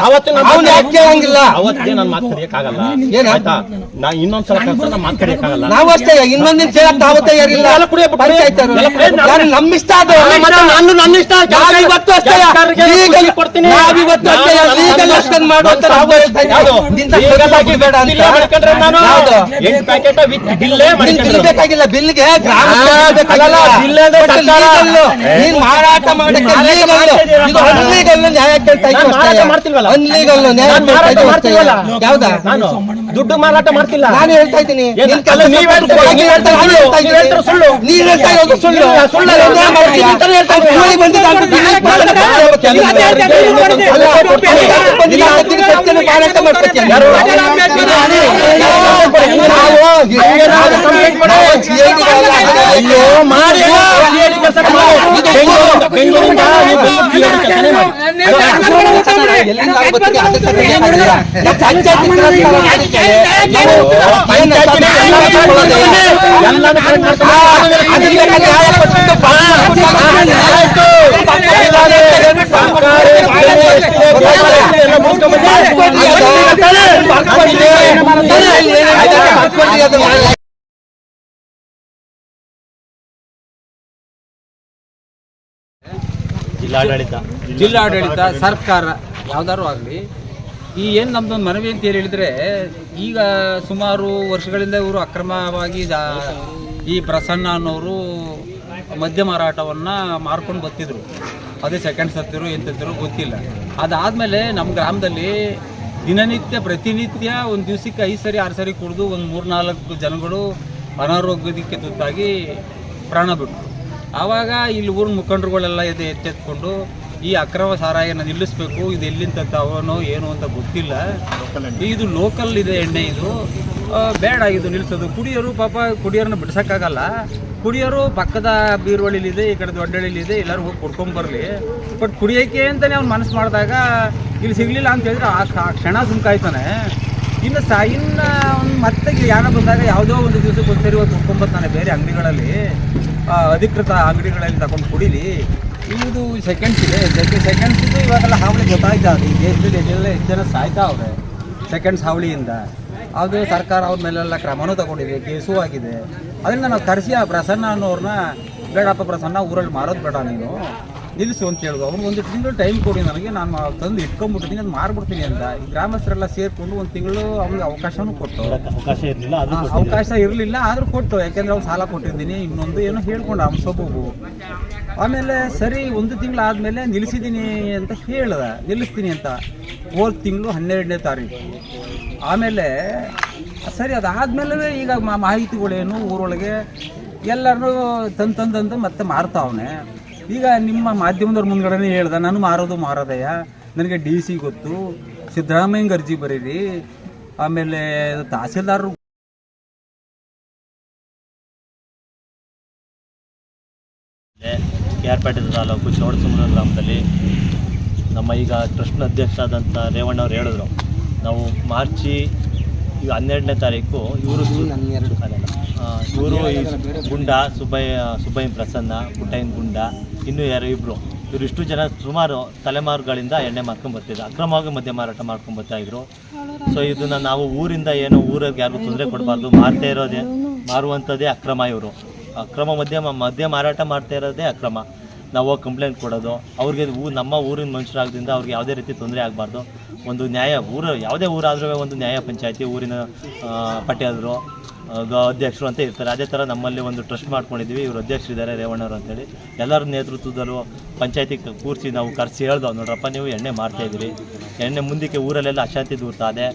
ಅವತ್ತು ನಾನು ಅವತ್ತೇ ಮಾತು ಕರೆಯಕ್ಕಾಗಲ್ಲ ನಾ ಇನ್ನೊಂದ್ಸಲ ಮಾತು ಕರೆಯಕ್ಕಾಗಲ್ಲ ನಾವು ಅಷ್ಟೇ ಇನ್ನೊಂದಿನ ಕೇಳಕ್ ಕುಡಿಯೋ- ನಾನು ನಮ್ಮ ಇಷ್ಟ ಅದು ನಾನು ನನ್ನ ಇಷ್ಟ ಇವತ್ತು ಅಷ್ಟೇ ಈಗ ಕೊಡ್ತೀನಿ. ಇವತ್ತು ಅಷ್ಟೇ ನಾನು- legal ನಾನು- ಅಷ್ಟನ್ನ ಮಾಡು ಅಂತ ನಾವು ಬಿಲ್ ಬೇಕಾಗಿಲ್ಲ ಬಿಲ್ಗೆ. ನೀನ್ ಮಾರಾಟ ಮಾಡಕ್ಕೆ ಅನ್ಲೀಗಲ್ ನ್ಯಾಯ ಕೇಳ್ತಾ? ಅನ್ಲೀಗಲ್ ನ್ಯಾಯ ದುಡ್ಡು ಮಾರಾಟ ಮಾಡ್ತಿಲ್ಲ ನಾನು ಹೇಳ್ತಾ ಇದ್ದೀನಿ ಸುಳ್ಳು ನೀನ್ ಹೇಳ್ತಾ ಇರೋದು ಸುಳ್ಳು. ಸುಳ್ಳು. ನೀವ್ ನಾನು ಮಾಡ್ತೀನಿ ಮಾಡ್ತಾರೆ. ಮಾರಾಟ complaint ಮಾಡೋ ಅಯ್ಯೋ. ಬೆಂಗಳೂರಿಂದ-. ಎಲ್ಲಾನು ಮಾಡ್ಕೊಂಡು ಜಿಲ್ಲಾಡಳಿತ. ಜಿಲ್ಲಾಡಳಿತ, ಸರ್ಕಾರ, ಯಾವ್ದಾದ್ರು ಆಗಲಿ, ಈ ಏನು ನಮ್ದೊಂದು ಮನವಿ ಅಂತ ಹೇಳಿ ಹೇಳಿದ್ರೆ ಈಗ ಸುಮಾರು ವರ್ಷಗಳಿಂದ ಇವರು ಅಕ್ರಮವಾಗಿ ಈ ಪ್ರಸನ್ನ ಅನ್ನೋರು ಮದ್ಯ ಮಾರಾಟವನ್ನು ಮಾರ್ಕೊಂಡು ಬರ್ತಿದ್ರು. ಅದೇ ಸೆಕೆಂಡ್ ಸತ್ತಿರು ಎಂತಿರು ಗೊತ್ತಿಲ್ಲ. ಅದಾದಮೇಲೆ ನಮ್ಮ ಗ್ರಾಮದಲ್ಲಿ ದಿನನಿತ್ಯ ಪ್ರತಿನಿತ್ಯ ಒಂದು ದಿವಸಕ್ಕೆ ಐದು ಸರಿ ಆರು ಸರಿ ಕುಡಿದು ಒಂದು ಮೂರು ನಾಲ್ಕು ಜನಗಳು ಅನಾರೋಗ್ಯದಕ್ಕೆ ತುತ್ತಾಗಿ ಪ್ರಾಣ ಬಿಟ್ಟರು ಆವಾಗ ಇಲ್ಲಿ ಊರಿನ ಮುಖಂಡರುಗಳೆಲ್ಲ ಎದೆ ಎಚ್ಚೆತ್ಕೊಂಡು ಈ ಅಕ್ರಮ ಸಾರಾಯನ ನಿಲ್ಲಿಸಬೇಕು ಇದು ಎಲ್ಲಿಂದ ಅವನೋ ಏನು ಅಂತ ಗೊತ್ತಿಲ್ಲ. ಇದು ಲೋಕಲ್ ಇದೆ ಎಣ್ಣೆ ಇದು. ಬೇಡ ಇದು ನಿಲ್ಲಿಸೋದು ಕುಡಿಯೋರು ಪಾಪ ಕುಡಿಯೋರನ್ನ ಬಿಡ್ಸೋಕ್ಕಾಗಲ್ಲ. ಕುಡಿಯೋರು ಪಕ್ಕದ ಬೀರುವಳಿಲಿದೆ ಈ ಕಡೆ ದೊಡ್ಡಳಿಲಿದೆ ಎಲ್ಲರೂ ಹೋಗಿ ಕುಡ್ಕೊಂಬರ್ಲಿ ಬಟ್ ಕುಡಿಯೋಕೆ ಅಂತಲೇ ಅವ್ನು ಮನಸ್ಸು ಮಾಡಿದಾಗ ಇಲ್ಲಿ ಸಿಗಲಿಲ್ಲ ಅಂತ ಹೇಳಿದ್ರೆ ಆ ಕ್ಷ- ಕ್ಷಣ ಸುಮ್ಕಾಯ್ತಾನೆ. ಇನ್ನು ಸಾ ಇನ್ನು ಅವ್ನು ಮತ್ತೆ ಯಾರ ಬಂದಾಗ ಯಾವುದೋ ಒಂದು ದಿವಸಕ್ಕೆ ಒಂದ್ಸರಿ ಹೋಗಿ ಕುಡ್ಕೊಂಬರ್ತಾನೆ ಬೇರೆ ಅಂಗಡಿಗಳಲ್ಲಿ. ಅಧಿಕೃತ ಅಂಗಡಿಗಳಲ್ಲಿ ತಗೊಂಡು ಕುಡೀಲಿ. ಇದು ಸೆಕೆಂಡ್ಸ್ ಇದೆ. ಸೆಕೆಂಡ್ಸ್ ಇದು ಇವಾಗೆಲ್ಲ ಹಾವಳಿ ಗೊತ್ತಾಯ್ತಾ ಅದು? ದೇಶದಲ್ಲಿ ಎಲ್ಲೆಲ್ಲ ಎಷ್ಟು ಜನ ಸಾಯ್ತಾ ಅವ್ರೆ. ಸೆಕೆಂಡ್ಸ್ ಹಾವಳಿಯಿಂದ. ಅದು ಸರ್ಕಾರ ಅವ್ರ ಮೇಲೆಲ್ಲ ಕ್ರಮನೂ ತಗೊಂಡಿದೆ ಕೇಸು ಆಗಿದೆ. ಅದರಿಂದ ನಾವು ತರಿಸಿ ಆ ಪ್ರಸನ್ನ ಅನ್ನೋರನ್ನ ಬೇಡಪ್ಪ ಪ್ರಸನ್ನ ಊರಲ್ಲಿ ಮಾರೋದು ಬೇಡ ನೀನು. ನಿಲ್ಲಿಸು ಅಂತ ಹೇಳಿದ್ರು ಅವ್ರಿಗೆ ಒಂದು ತಿಂಗಳು ಟೈಮ್ ಕೊಡಿ ನನಗೆ ನಾನು ತಂದು ಇಟ್ಕೊಂಡ್ಬಿಟ್ಟಿದ್ದೀನಿ ಅದು ಮಾರ್ಬಿಡ್ತೀನಿ ಅಂತ. ಈ ಗ್ರಾಮಸ್ಥರೆಲ್ಲ ಸೇರಿಕೊಂಡು ಒಂದು ತಿಂಗಳು ಅವ್ನಿಗೆ ಅವಕಾಶನೂ ಕೊಟ್ಟು. ಅವಕಾಶ ಇರಲಿಲ್ಲ ಅವಕಾಶ ಇರಲಿಲ್ಲ ಆದರೂ ಕೊಟ್ಟು. ಯಾಕೆಂದ್ರೆ ಅವ್ನು ಸಾಲ ಕೊಟ್ಟಿದ್ದೀನಿ ಇನ್ನೊಂದು ಏನೋ ಹೇಳ್ಕೊಂಡು ಅವ್ನು ಸೊಬಗು ಆಮೇಲೆ ಸರಿ ಒಂದು ತಿಂಗಳು ಆದಮೇಲೆ ನಿಲ್ಲಿಸಿದ್ದೀನಿ ಅಂತ ಹೇಳ್ದ. ನಿಲ್ಲಿಸ್ತೀನಿ ಅಂತ. ಹೋದ ತಿಂಗಳು ಹನ್ನೆರಡನೇ ತಾರೀಕು. ಆಮೇಲೆ ಸರಿ ಅದಾದಮೇಲೆ ಈಗ ಮಾಹಿತಿಗಳೇನು ಊರೊಳಗೆ ಎಲ್ಲರೂ ತಂದು ತಂದಂತ ಮತ್ತೆ ಮಾರ್ತಾವನೆ. ಈಗ ನಿಮ್ಮ ಮಾಧ್ಯಮದವ್ರ ಮುಂದ್ಗಡೆನೇ ಹೇಳ್ದೆ, ನಾನು ಮಾರೋದು ಮಾರೋದಯ್ಯ, ನನಗೆ ಡಿ ಸಿ ಗೊತ್ತು, ಸಿದ್ದರಾಮಯ್ಯಂಗೆ ಅರ್ಜಿ ಬರೀರಿ, ಆಮೇಲೆ ತಹಸೀಲ್ದಾರರು ಕೆ ಆರ್ ಪೇಟೆ ತಾಲೂಕು ಚೌಡಸಮುದ್ರ ಗ್ರಾಮದಲ್ಲಿ ನಮ್ಮ ಈಗ ಟ್ರಸ್ಟ್ನ ಅಧ್ಯಕ್ಷರಾದಂಥ ರೇವಣ್ಣವ್ರು ಹೇಳಿದ್ರು. ನಾವು ಮಾರ್ಚಿ ಈಗ ಹನ್ನೆರಡನೇ ತಾರೀಕು ಇವರು ಇವರು ಗುಂಡ ಸುಬ್ಬಯ್ಯ ಸುಬ್ಬಯ್ಯ ಪ್ರಸನ್ನ ಪುಟ್ಟಯ್ಯನ ಗುಂಡ ಇನ್ನೂ ಯಾರು ಇಬ್ಬರು ಇಷ್ಟು ಜನ ಸುಮಾರು ತಲೆಮಾರುಗಳಿಂದ ಎಣ್ಣೆ ಮಾಡ್ಕೊಂಬರ್ತಿದ್ರು ಅಕ್ರಮವಾಗಿ ಮದ್ಯ ಮಾರಾಟ ಮಾಡ್ಕೊಂಡು ಬರ್ತಾ ಇದ್ರು. ಸೊ ಇದನ್ನು ನಾವು ಊರಿಂದ ಏನೋ ಊರಿಗೆ ಯಾರಿಗೂ ತೊಂದರೆ ಕೊಡಬಾರ್ದು. ಮಾರ್ತಾ ಇರೋದೇ ಮಾರುವಂಥದ್ದೇ ಅಕ್ರಮ ಇವರು. ಅಕ್ರಮ ಮದ್ಯ ಮದ್ಯ ಮಾರಾಟ ಮಾಡ್ತಾ ಇರೋದೇ ಅಕ್ರಮ. ನಾವು ಹೋಗಿ ಕಂಪ್ಲೇಂಟ್ ಕೊಡೋದು, ಅವ್ರಿಗೆ ಊ, ನಮ್ಮ ಊರಿನ ಮನುಷ್ಯರಾಗದಿಂದ ಅವ್ರಿಗೆ ಯಾವುದೇ ರೀತಿ ತೊಂದರೆ ಆಗಬಾರ್ದು. ಒಂದು ನ್ಯಾಯ, ಊರು, ಯಾವುದೇ ಊರಾದರೂ ಒಂದು ನ್ಯಾಯ ಪಂಚಾಯತಿ, ಊರಿನ ಗ- ಅಧ್ಯಕ್ಷರು ಅಂತ ಇರ್ತಾರೆ ಅದೇ ಥರ ನಮ್ಮಲ್ಲಿ ಒಂದು ಟ್ರಸ್ಟ್ ಮಾಡ್ಕೊಂಡಿದ್ವಿ ಇವರು ಅಧ್ಯಕ್ಷರಿದ್ದಾರೆ ರೇವಣ್ಣವ್ರು ಅಂತೇಳಿ ಎಲ್ಲರ ನೇತೃತ್ವದಲ್ಲೂ ಪಂಚಾಯತಿ ಕೂರಿಸಿ ನಾವು ಕರೆಸಿ ಹೇಳ್ದೋ ನೋಡ್ರಪ್ಪ, ನೀವು ಎಣ್ಣೆ ಮಾಡ್ತಾ ಇದ್ದೀರಿ. ಎಣ್ಣೆ ಮುಂದಕ್ಕೆ ಊರಲ್ಲೆಲ್ಲ ಅಶಾಂತಿ ದೂರ್ತಾ ಇದೆ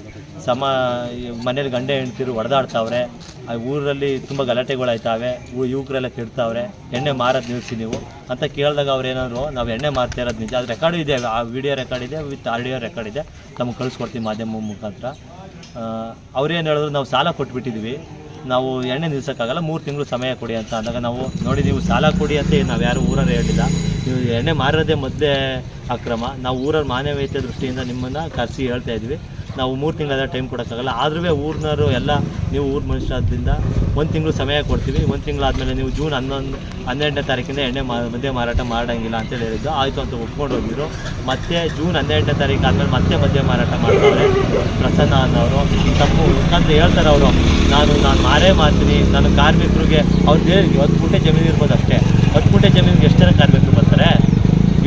ಸಮ, ಮನೇಲಿ ಗಂಡ ಹೆಣ್ತಿರು ಹೊಡೆದಾಡ್ತಾವ್ರೆ ಆ ಊರಲ್ಲಿ ತುಂಬ ಗಲಾಟೆಗಳಾಯ್ತಾವೆ. ಯುವಕರೆಲ್ಲ ಕೆಡ್ತಾವ್ರೆ. ಎಣ್ಣೆ ಮಾರೋದು ನಿಲ್ಲಿಸಿ ನೀವು ಅಂತ ಕೇಳಿದಾಗ ಅವ್ರು ಏನಾದ್ರು, ನಾವು ಎಣ್ಣೆ ಮಾರ್ತಾ ಇರೋದು ನಿಜ. ಅದು ರೆಕಾರ್ಡ್ ಇದೆ. ಆ ವಿಡಿಯೋ ರೆಕಾರ್ಡ್ ಇದೆ, ವಿತ್ ಆಡಿಯೋ ರೆಕಾರ್ಡ್ ಇದೆ. ನಮಗೆ ಕಳಿಸ್ಕೊಡ್ತೀವಿ ಮಾಧ್ಯಮ ಮುಖಾಂತರ. ಅವ್ರೇನು ಹೇಳಿದ್ರು, ನಾವು ಸಾಲ ಕೊಟ್ಬಿಟ್ಟಿದ್ವಿ ನಾವು ಎಣ್ಣೆ ನಿಲ್ಸೋಕ್ಕಾಗಲ್ಲ ಮೂರು ತಿಂಗಳು ಸಮಯ ಕೊಡಿ ಅಂತ ಅಂದಾಗ ನಾವು ನೋಡಿ ನೀವು ಸಾಲ ಕೊಡಿ ಅಂತ ನಾವು ಯಾರು ಊರಲ್ಲಿ ಹೇಳಿಲ್ಲ. ನೀವು ಎಣ್ಣೆ ಮಾರೋದೇ ಮೊದಲೇ ಅಕ್ರಮ. ನಾವು ಊರಲ್ಲಿ ಮಾನವೀಯತೆ ದೃಷ್ಟಿಯಿಂದ ನಿಮ್ಮನ್ನು ಕರೆಸಿ ಹೇಳ್ತಾ ಇದ್ವಿ. ನಾವು ಮೂರು ತಿಂಗಳೆಲ್ಲ ಟೈಮ್ ಕೊಡೋಕ್ಕಾಗಲ್ಲ. ಆದ್ರೂ ಊರಿನವರು ಎಲ್ಲ, ನೀವು ಊರು ಮನುಷ್ಯರಾದ್ರಿಂದ ಒಂದು ತಿಂಗಳು ಸಮಯ ಕೊಡ್ತೀವಿ. ಒಂದು ತಿಂಗಳಾದಮೇಲೆ ನೀವು ಜೂನ್ ಹನ್ನೊಂದು, ಹನ್ನೆರಡನೇ ತಾರೀಕಿಂದ ಎಣ್ಣೆ ಮಾ ಮಾರಾಟ ಮಾಡೋಂಗಿಲ್ಲ ಅಂತೇಳಿ ಹೇಳಿದ್ದು. ಆಯಿತು ಅಂತ ಒಪ್ಕೊಂಡು ಹೋಗಿದ್ರು ಮತ್ತೆ ಜೂನ್ ಹನ್ನೆರಡನೇ ತಾರೀಕು ಆದಮೇಲೆ ಮತ್ತೆ ಮದ್ಯ ಮಾರಾಟ ಮಾಡ್ತಾರೆ ಪ್ರಸನ್ನ ಅನ್ನೋರು. ತಪ್ಪು. ಅಂತ ಹೇಳ್ತಾರೆ ಅವರು, ನಾನು ನಾನು ಮಾರೇ ಮಾಡ್ತೀನಿ. ನಾನು ಕಾರ್ಮಿಕರಿಗೆ ಅವ್ರಿಗೆ ಹತ್ತು ಗುಂಟೆ ಜಮೀನು ಇರ್ಬೋದು ಅಷ್ಟೇ ಹತ್ತು ಗುಂಟೆ ಜಮೀನಿಗೆ ಎಷ್ಟು ಜನ ಕಾರ್ಮಿಕರು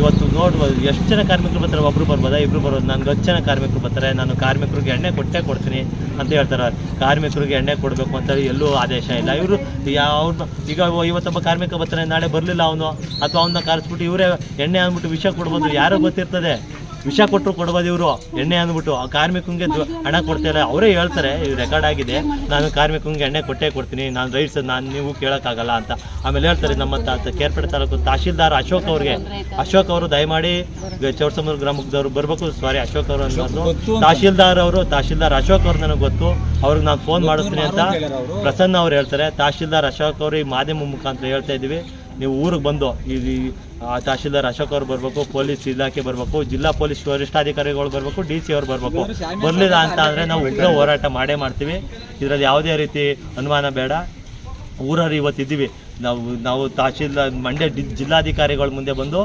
ಇವತ್ತು ನೋಡ್ಬೋದು ಎಷ್ಟು ಜನ ಕಾರ್ಮಿಕರು ಬರ್ತಾರೆ, ಒಬ್ರು ಬರ್ಬೋದಾ, ಇಬ್ರು ಬರ್ಬೋದು? ನನಗೆ ಹತ್ತು ಜನ ಕಾರ್ಮಿಕರು ಬರ್ತಾರೆ, ನಾನು ಕಾರ್ಮಿಕರಿಗೆ ಎಣ್ಣೆ ಕೊಟ್ಟೆ ಕೊಡ್ತೀನಿ ಅಂತ ಹೇಳ್ತಾರೆ. ಕಾರ್ಮಿಕರಿಗೆ ಎಣ್ಣೆ ಕೊಡಬೇಕು ಅಂತ ಎಲ್ಲೂ ಆದೇಶ ಇಲ್ಲ. ಇವರು ಯಾವ ಈಗ ಇವತ್ತೊಬ್ಬ ಕಾರ್ಮಿಕ ಬರ್ತಾರೆ ನಾಳೆ ಬರಲಿಲ್ಲ ಅವನು, ಅಥವಾ ಅವನ್ನ ಕಾರ್ಸ್ಬಿಟ್ಟು ಇವರೇ ಎಣ್ಣೆ ಅಂದ್ಬಿಟ್ಟು ವಿಷಯ ಕೊಡ್ಬೋದು, ಯಾರೋ ಗೊತ್ತಿರ್ತದೆ. ವಿಷ ಕೊಟ್ಟರು ಕೊಡ್ಬೋದು ಇವರು ಎಣ್ಣೆ ಅಂದ್ಬಿಟ್ಟು ಆ ಕಾರ್ಮಿಕಂಗೆ ಹಣ ಕೊಡ್ತಾರೆ ಅವರೇ ಹೇಳ್ತಾರೆ ಇದು ರೆಕಾರ್ಡ್ ಆಗಿದೆ. ನಾನು ಕಾರ್ಮಿಕಂಗೆ ಎಣ್ಣೆ ಕೊಟ್ಟೇ ಕೊಡ್ತೀನಿ. ನಾನು ರೈಟ್ಸ್ ನಾನು ನೀವು ಕೇಳೋಕ್ಕಾಗಲ್ಲ ಅಂತ. ಆಮೇಲೆ ಹೇಳ್ತಾರೆ ನಮ್ಮ ಕೇರ್ಪೇಟೆ ತಾಲೂಕು ತಹಶೀಲ್ದಾರ್ ಅಶೋಕ್ ಅವ್ರಿಗೆ. ಅಶೋಕ್ ಅವರು ದಯಮಾಡಿ ಚೌರ್ಸಮೂರು ಗ್ರಾಮದವ್ರು ಬರಬೇಕು. ಸಾರಿ ಅಶೋಕ್ ಅವರು ಅನ್ನೋದು ತಹಶೀಲ್ದಾರ್ ಅವರು ತಹಶೀಲ್ದಾರ್ ಅಶೋಕ್ ಅವ್ರು ನನಗೆ ಗೊತ್ತು. ಅವ್ರಿಗೆ ನಾನು ಫೋನ್ ಮಾಡಿಸ್ತೀನಿ ಅಂತ. ಪ್ರಸನ್ನ ಅವ್ರು ಹೇಳ್ತಾರೆ. ತಹಶೀಲ್ದಾರ್ ಅಶೋಕ್ ಅವರು ಈ ಮಾಧ್ಯಮ ಮುಖಾಂತರ ಹೇಳ್ತಾ ಇದ್ದೀವಿ. ನೀವು ಊರಿಗೆ ಬಂದು ಈ ತಹಶೀಲ್ದಾರ್ ಅಶೋಕ್ ಅವ್ರು ಬರಬೇಕು ಪೊಲೀಸ್ ಇಲಾಖೆ ಬರಬೇಕು ಜಿಲ್ಲಾ ಪೊಲೀಸ್ ವರಿಷ್ಠಾಧಿಕಾರಿಗಳು ಬರಬೇಕು ಡಿ ಸಿ ಅವ್ರು ಬರಬೇಕು. ಬರಲಿಲ್ಲ ಅಂತ ಅಂದರೆ ನಾವು ಉಗ್ರ ಹೋರಾಟ ಮಾಡೇ ಮಾಡ್ತೀವಿ. ಇದರಲ್ಲಿ ಯಾವುದೇ ರೀತಿ ಅನುಮಾನ ಬೇಡ. ಊರವ್ರು ಇವತ್ತಿದ್ದೀವಿ ನಾವು ನಾವು ತಹಶೀಲ್ದಾರ್ ಮಂಡ್ಯ ಡಿ- ಜಿಲ್ಲಾಧಿಕಾರಿಗಳ ಮುಂದೆ ಬಂದು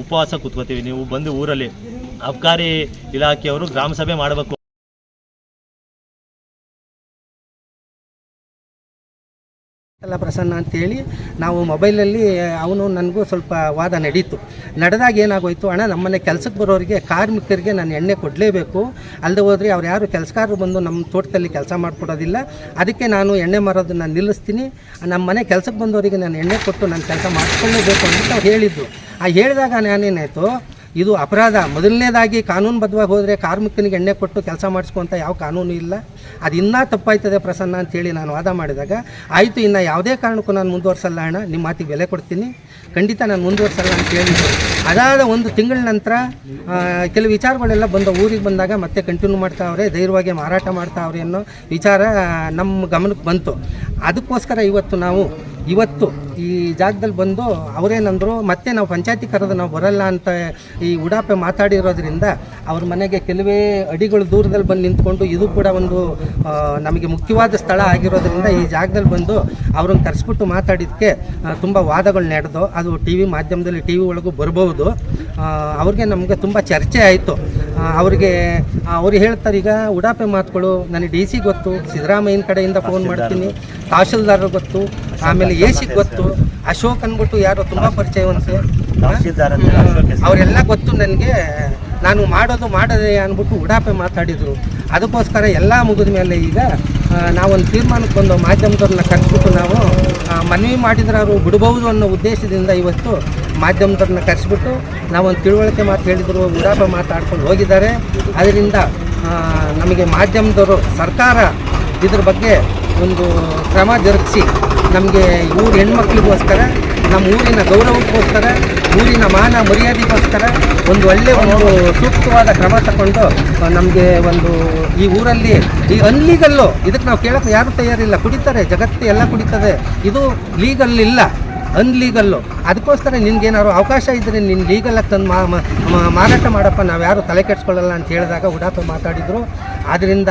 ಉಪವಾಸ ಕೂತ್ಕೋತೀವಿ. ನೀವು ಬಂದು ಊರಲ್ಲಿ ಅಬ್ಕಾರಿ ಇಲಾಖೆಯವರು ಗ್ರಾಮ ಸಭೆ ಮಾಡಬೇಕು. ಅಲ್ಲ ಪ್ರಸನ್ನ ಅಂತೇಳಿ ನಾವು ಮೊಬೈಲಲ್ಲಿ, ಅವನು ನನಗೂ ಸ್ವಲ್ಪ ವಾದ ನಡೀತು. ನಡೆದಾಗ ಏನಾಗೋಯ್ತು, ಅಣ್ಣ, ನಮ್ಮನೆ ಕೆಲಸಕ್ಕೆ ಬರೋರಿಗೆ ಕಾರ್ಮಿಕರಿಗೆ ನಾನು ಎಣ್ಣೆ ಕೊಡಲೇಬೇಕು. ಅಲ್ಲದೆ ಹೋದರೆ ಅವ್ರು ಯಾರು ಕೆಲಸಗಾರರು ಬಂದು ನಮ್ಮ ತೋಟದಲ್ಲಿ ಕೆಲಸ ಮಾಡಿಕೊಡೋದಿಲ್ಲ. ಅದಕ್ಕೆ ನಾನು ಎಣ್ಣೆ ಮಾರೋದನ್ನ ನಿಲ್ಲಿಸ್ತೀನಿ. ನಮ್ಮ ಮನೆ ಕೆಲಸಕ್ಕೆ ಬಂದವರಿಗೆ ನಾನು ಎಣ್ಣೆ ಕೊಟ್ಟು ನಾನು ಕೆಲಸ ಮಾಡಿಕೊಳ್ಳೇಬೇಕು ಅಂತ ಅವ್ರು ಹೇಳಿದ್ರು. ಆ ಹೇಳಿದಾಗ ನಾನೇನಾಯಿತು ಇದು ಅಪರಾಧ. ಮೊದಲನೇದಾಗಿ ಕಾನೂನುಬದ್ಧವಾಗಿ ಹೋದರೆ ಕಾರ್ಮಿಕನಿಗೆ ಎಣ್ಣೆ ಕೊಟ್ಟು ಕೆಲಸ ಮಾಡಿಸ್ಕೊಂತ ಯಾವ ಕಾನೂನು ಇಲ್ಲ. ಅದು ಇನ್ನೂ ತಪ್ಪಾಯ್ತದೆ ಪ್ರಸನ್ನ ಅಂತೇಳಿ ನಾನು ವಾದ ಮಾಡಿದಾಗ, ಆಯಿತು, ಇನ್ನು ಯಾವುದೇ ಕಾರಣಕ್ಕೂ ನಾನು ಮುಂದುವರ್ಸಲ್ಲ ಅಣ್ಣ ನಿಮ್ಮ ಮಾತಿಗೆ ಬೆಲೆ ಕೊಡ್ತೀನಿ. ಖಂಡಿತ ನಾನು ಮುಂದುವರ್ಸಲ್ಲ ಅಂತ ಹೇಳಿ. ಅದಾದ ಒಂದು ತಿಂಗಳ ನಂತರ ಕೆಲವು ವಿಚಾರಗಳೆಲ್ಲ ಬಂದ ಊರಿಗೆ ಬಂದಾಗ ಮತ್ತೆ ಕಂಟಿನ್ಯೂ ಮಾಡ್ತಾವ್ರೆ, ಧೈರ್ಯವಾಗಿ ಮಾರಾಟ ಮಾಡ್ತಾವ್ರೆ ಅನ್ನೋ ವಿಚಾರ ನಮ್ಮ ಗಮನಕ್ಕೆ ಬಂತು. ಅದಕ್ಕೋಸ್ಕರ ಇವತ್ತು ನಾವು ಇವತ್ತು ಈ ಜಾಗದಲ್ಲಿ ಬಂದು ಅವರೇನಂದರು, ಮತ್ತೆ ನಾವು ಪಂಚಾಯತಿ ಕರೆದು ನಾವು ಬರಲ್ಲ ಅಂತ ಈ ಉಡಾಪೆ ಮಾತಾಡಿರೋದ್ರಿಂದ ಅವ್ರ ಮನೆಗೆ ಕೆಲವೇ ಅಡಿಗಳು ದೂರದಲ್ಲಿ ಬಂದು ನಿಂತ್ಕೊಂಡು ಇದು ಕೂಡ ಒಂದು ನಮಗೆ ಮುಖ್ಯವಾದ ಸ್ಥಳ ಆಗಿರೋದ್ರಿಂದ ಈ ಜಾಗದಲ್ಲಿ ಬಂದು ಅವ್ರನ್ನ ಕರೆಸ್ಬಿಟ್ಟು ಮಾತಾಡಿದ್ದಕ್ಕೆ ತುಂಬ ವಾದಗಳು ನಡೆದು ಅದು ಟಿ ವಿ ಮಾಧ್ಯಮದಲ್ಲಿ ಟಿ ವಿ ಒಳಗೂ ಬರ್ಬೋದು ಅವ್ರಿಗೆ ನಮಗೆ ತುಂಬ ಚರ್ಚೆ ಆಯಿತು. ಅವ್ರಿಗೆ ಅವ್ರು ಹೇಳ್ತಾರೆ ಈಗ ಉಡಾಪೆ ಮಾತುಗಳು ನನಗೆ ಡಿ ಸಿ ಗೊತ್ತು ಸಿದ್ದರಾಮಯ್ಯನ ಕಡೆಯಿಂದ ಫೋನ್ ಮಾಡ್ತೀನಿ ತಹಶೀಲ್ದಾರ್ ಗೊತ್ತು ಆಮೇಲೆ ಎ ಸಿ ಗೊತ್ತು ಅಶೋಕ್ ಅಂದ್ಬಿಟ್ಟು ಯಾರೋ ತುಂಬ ಪರಿಚಯವಂತೆ. ಅವರೆಲ್ಲ ಗೊತ್ತು ನನಗೆ. ನಾನು ಮಾಡೋದು ಮಾಡದೆ ಅಂದ್ಬಿಟ್ಟು ಉಡಾಪೆ ಮಾತಾಡಿದರು. ಅದಕ್ಕೋಸ್ಕರ ಎಲ್ಲ ಮುಗಿದ ಮೇಲೆ ಈಗ ನಾವೊಂದು ತೀರ್ಮಾನಕ್ಕೆ ಬಂದು ಮಾಧ್ಯಮದವ್ರನ್ನ ಕರೆಸ್ಬಿಟ್ಟು ನಾವು ಮನವಿ ಮಾಡಿದ್ರೆ ಅವರು ಬಿಡಬಹುದು ಅನ್ನೋ ಉದ್ದೇಶದಿಂದ ಇವತ್ತು ಮಾಧ್ಯಮದವ್ರನ್ನ ಕರೆಸ್ಬಿಟ್ಟು ನಾವೊಂದು ತಿಳುವಳಿಕೆ ಮಾತು ಹೇಳಿದ್ರು, ಉಡಾಪೆ ಮಾತಾಡ್ಕೊಂಡು ಹೋಗಿದ್ದಾರೆ. ಅದರಿಂದ ನಮಗೆ ಮಾಧ್ಯಮದವರು ಸರ್ಕಾರ ಇದ್ರ ಬಗ್ಗೆ ಒಂದು ಕ್ರಮ ಜರುಗಿಸಿ, ನಮಗೆ ಊರು ಹೆಣ್ಮಕ್ಳಿಗೋಸ್ಕರ, ನಮ್ಮ ಊರಿನ ಗೌರವಕ್ಕೋಸ್ಕರ ಊರಿನ ಮಾನ ಮರ್ಯಾದೆಗೋಸ್ಕರ ಒಂದು ಒಳ್ಳೆಯ ಒಂದು ಸೂಕ್ತವಾದ ಕ್ರಮ ತಗೊಂಡು ನಮಗೆ ಒಂದು ಈ ಊರಲ್ಲಿ ಈ ಅನ್ಲೀಗಲ್ಲು ಇದಕ್ಕೆ ನಾವು ಕೇಳೋಕ್ಕೆ ಯಾರು ತಯಾರಿಲ್ಲ. ಕುಡಿತಾರೆ, ಜಗತ್ತು ಎಲ್ಲ ಕುಡಿತದೆ. ಇದು ಲೀಗಲ್ ಇಲ್ಲ ಅನ್ಲೀಗಲ್ಲು ಅದಕ್ಕೋಸ್ಕರ ನಿನ್ಗೇನಾದ್ರು ಅವಕಾಶ ಇದ್ದರೆ ನಿನ್ನ ಲೀಗಲಾಗಿ ತಂದು ಮಾರಾಟ ಮಾಡಪ್ಪ. ನಾವು ಯಾರು ತಲೆ ಕೆಡ್ಸ್ಕೊಳ್ಳಲ್ಲ ಅಂತ ಹೇಳಿದಾಗ ಉಡಾಪೆ ಮಾತಾಡಿದರು. ಆದ್ದರಿಂದ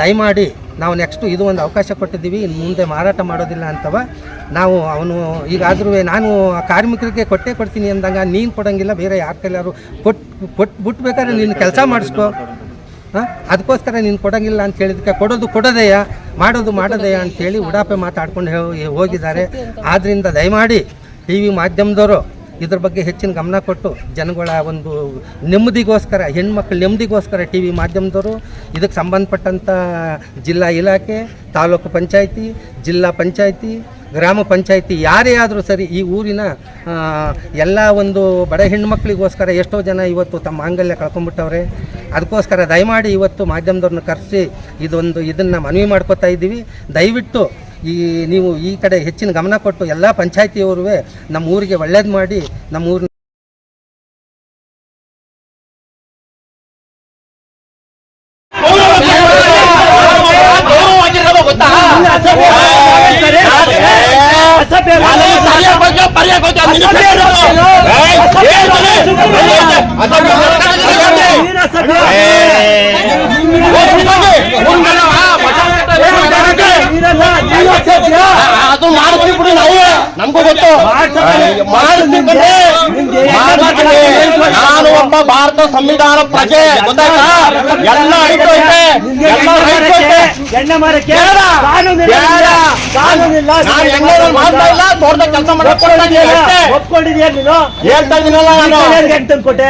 ದಯಮಾಡಿ ನಾವು ನೆಕ್ಸ್ಟು ಇದು ಒಂದು ಅವಕಾಶ ಕೊಟ್ಟಿದ್ದೀವಿ, ಇನ್ನು ಮುಂದೆ ಮಾರಾಟ ಮಾಡೋದಿಲ್ಲ ಅಂತವ. ನಾವು ಅವನು ಈಗಾದರೂ ನಾನು ಕಾರ್ಮಿಕರಿಗೆ ಕೊಟ್ಟೇ ಕೊಡ್ತೀನಿ ಅಂದಾಗ ನೀನು ಕೊಡೋಂಗಿಲ್ಲ, ಬೇರೆ ಯಾರ ಕೈಲಾರು ಕೊಟ್ಟು ಕೊಟ್ಟು ಬಿಟ್ಬೇಕಾದ್ರೆ ನೀನು ಕೆಲಸ ಮಾಡಿಸ್ಕೋ. ಹಾಂ? ಅದಕ್ಕೋಸ್ಕರ ನೀನು ಕೊಡೋಂಗಿಲ್ಲ ಅಂತ ಹೇಳಿದಕ್ಕೆ ಕೊಡೋದು ಕೊಡೋದೆಯಾ, ಮಾಡೋದು ಮಾಡೋದೆಯಾ ಅಂತೇಳಿ ಉಡಾಪೆ ಮಾತಾಡ್ಕೊಂಡು ಹೋಗಿದ್ದಾರೆ. ಆದ್ದರಿಂದ ದಯಮಾಡಿ ಟಿ ವಿ ಮಾಧ್ಯಮದವರು ಇದ್ರ ಬಗ್ಗೆ ಹೆಚ್ಚಿನ ಗಮನ ಕೊಟ್ಟು ಜನಗಳ ಒಂದು ನೆಮ್ಮದಿಗೋಸ್ಕರ, ಹೆಣ್ಮಕ್ಳ ನೆಮ್ಮದಿಗೋಸ್ಕರ ಟಿ ವಿ ಮಾಧ್ಯಮದವರು ಇದಕ್ಕೆ ಸಂಬಂಧಪಟ್ಟಂಥ ಜಿಲ್ಲಾ ಇಲಾಖೆ, ತಾಲೂಕು ಪಂಚಾಯಿತಿ, ಜಿಲ್ಲಾ ಪಂಚಾಯಿತಿ, ಗ್ರಾಮ ಪಂಚಾಯಿತಿ ಯಾರೇ ಆದರೂ ಸರಿ ಈ ಊರಿನ ಎಲ್ಲ ಒಂದು ಬಡ ಹೆಣ್ಮಕ್ಳಿಗೋಸ್ಕರ ಎಷ್ಟೋ ಜನ ಇವತ್ತು ತಮ್ಮ ಮಾಂಗಲ್ಯ ಕಳ್ಕೊಂಡ್ಬಿಟ್ಟವ್ರೆ. ಅದಕ್ಕೋಸ್ಕರ ದಯಮಾಡಿ ಇವತ್ತು ಮಾಧ್ಯಮದವ್ರನ್ನ ಕರೆಸಿ ಇದೊಂದು ಇದನ್ನು ಮನವಿ ಮಾಡ್ಕೊತಾ ಇದ್ದೀವಿ. ದಯವಿಟ್ಟು ಈ ನೀವು ಈ ಕಡೆ ಹೆಚ್ಚಿನ ಗಮನ ಕೊಟ್ಟು ಎಲ್ಲ ಪಂಚಾಯತಿಯವರು ನಮ್ಮ ಊರಿಗೆ ಒಳ್ಳೇದು ಮಾಡಿ ನಮ್ಮ ಊರಿನ ಅದು ಮಾಡಿಸ್ತೀವಿ ಬಿಡು ನಾವು. ನಮಗೂ ಗೊತ್ತು. ಬನ್ನಿ. ನಾನು ಒಬ್ಬ ಭಾರತ ಸಂವಿಧಾನ ಪ್ರಜೆ. ಗೊತ್ತಾಯ್ತಾ? ಎಲ್ಲ ಐಟು ಐತೆ. ಎಲ್ಲ ರೈಟ್ಸ್ ಐತೆ. ನಾನು ಎಣ್ಣೆ ಮಾಡ್ತಾ ಇಲ್ಲ. ತೋಟದ ಕೆಲಸ ಒಪ್ಕೊಂಡಿದ್ಯಾ? ನೀನು? ಹೇಳ್ತಾ ಇದೀನಲ್ಲ ನಾನು. ಕೊಟ್ಟೆ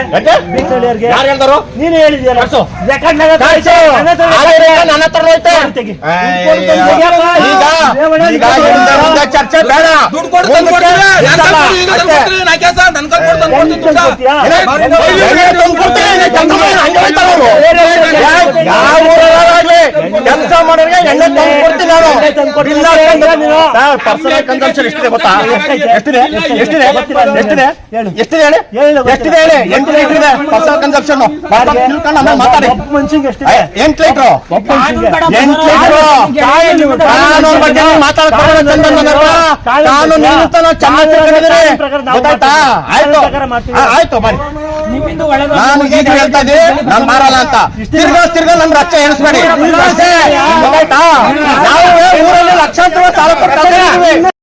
ಯಾರು ಹೇಳ್ತಾರೋ ನೀನೇ ಹೇಳಿದ್ಯಲ್ಲ. ನನ್ನ ಹತ್ರ ಐತೆ. ಈಗ ಚರ್ಚೆ ಬೇಡ ಯಾವ ಊರಲ್ಲಾಗ್ಲಿ ಕೆಲಸ ಮಾಡೋರಿಗೆ ಎಣ್ಣೆ ತಂದು ಕೊಡ್ತೀನಿ ನಾನು ಪರ್ಸನಲ್ ಕನ್ಸಂಪ್ಷನ್ ಎಷ್ಟಿದೆ ಗೊತ್ತಾ ಎಷ್ಟಿದೆ ಎಷ್ಟಿದೆ ಎಷ್ಟಿದೆ. ಎಷ್ಟಿದೆ ಹೇಳಿ. ಎಷ್ಟಿದೆ ಹೇಳಿ ಎಂಟು ಲೀಟರ್ ಇದೆ ಪರ್ಸನಲ್ ಕನ್ಸಂಪ್ಷನ್ ಬಾರ್ಗೆ? ತಿಳ್ಕೊಂಡು ಆಮೇಲೆ ಮಾತಾಡಿ ಒಬ್ಬ ಮನುಷ್ಯಂಗೆ ಎಷ್ಟಿದೆ? ಎಂಟು ಲೀಟರ್ ಎಂಟು ಲೀಟರ್ ಕಾನೂನು ಬಗ್ಗೆ ಆಯ್ತು. ಬನ್ನಿ. ನಾನು ಈಗ ಹೇಳ್ತಾ ಇದ್ದೀನಿ ನಾನು ಮಾರಲ್ಲ ಅಂತ. ತಿರ್ಗಾ ತಿರ್ಗಾ ನಮ್ ರಕ್ಷೆ ಎಣಿಸ್ಬೇಡಿ ಗೊತ್ತಾಯ್ತಾ? ನಾವು ಊರಲ್ಲಿ ಲಕ್ಷಾಂತರ ಸಾಲ ಕೊಡ್ತಾ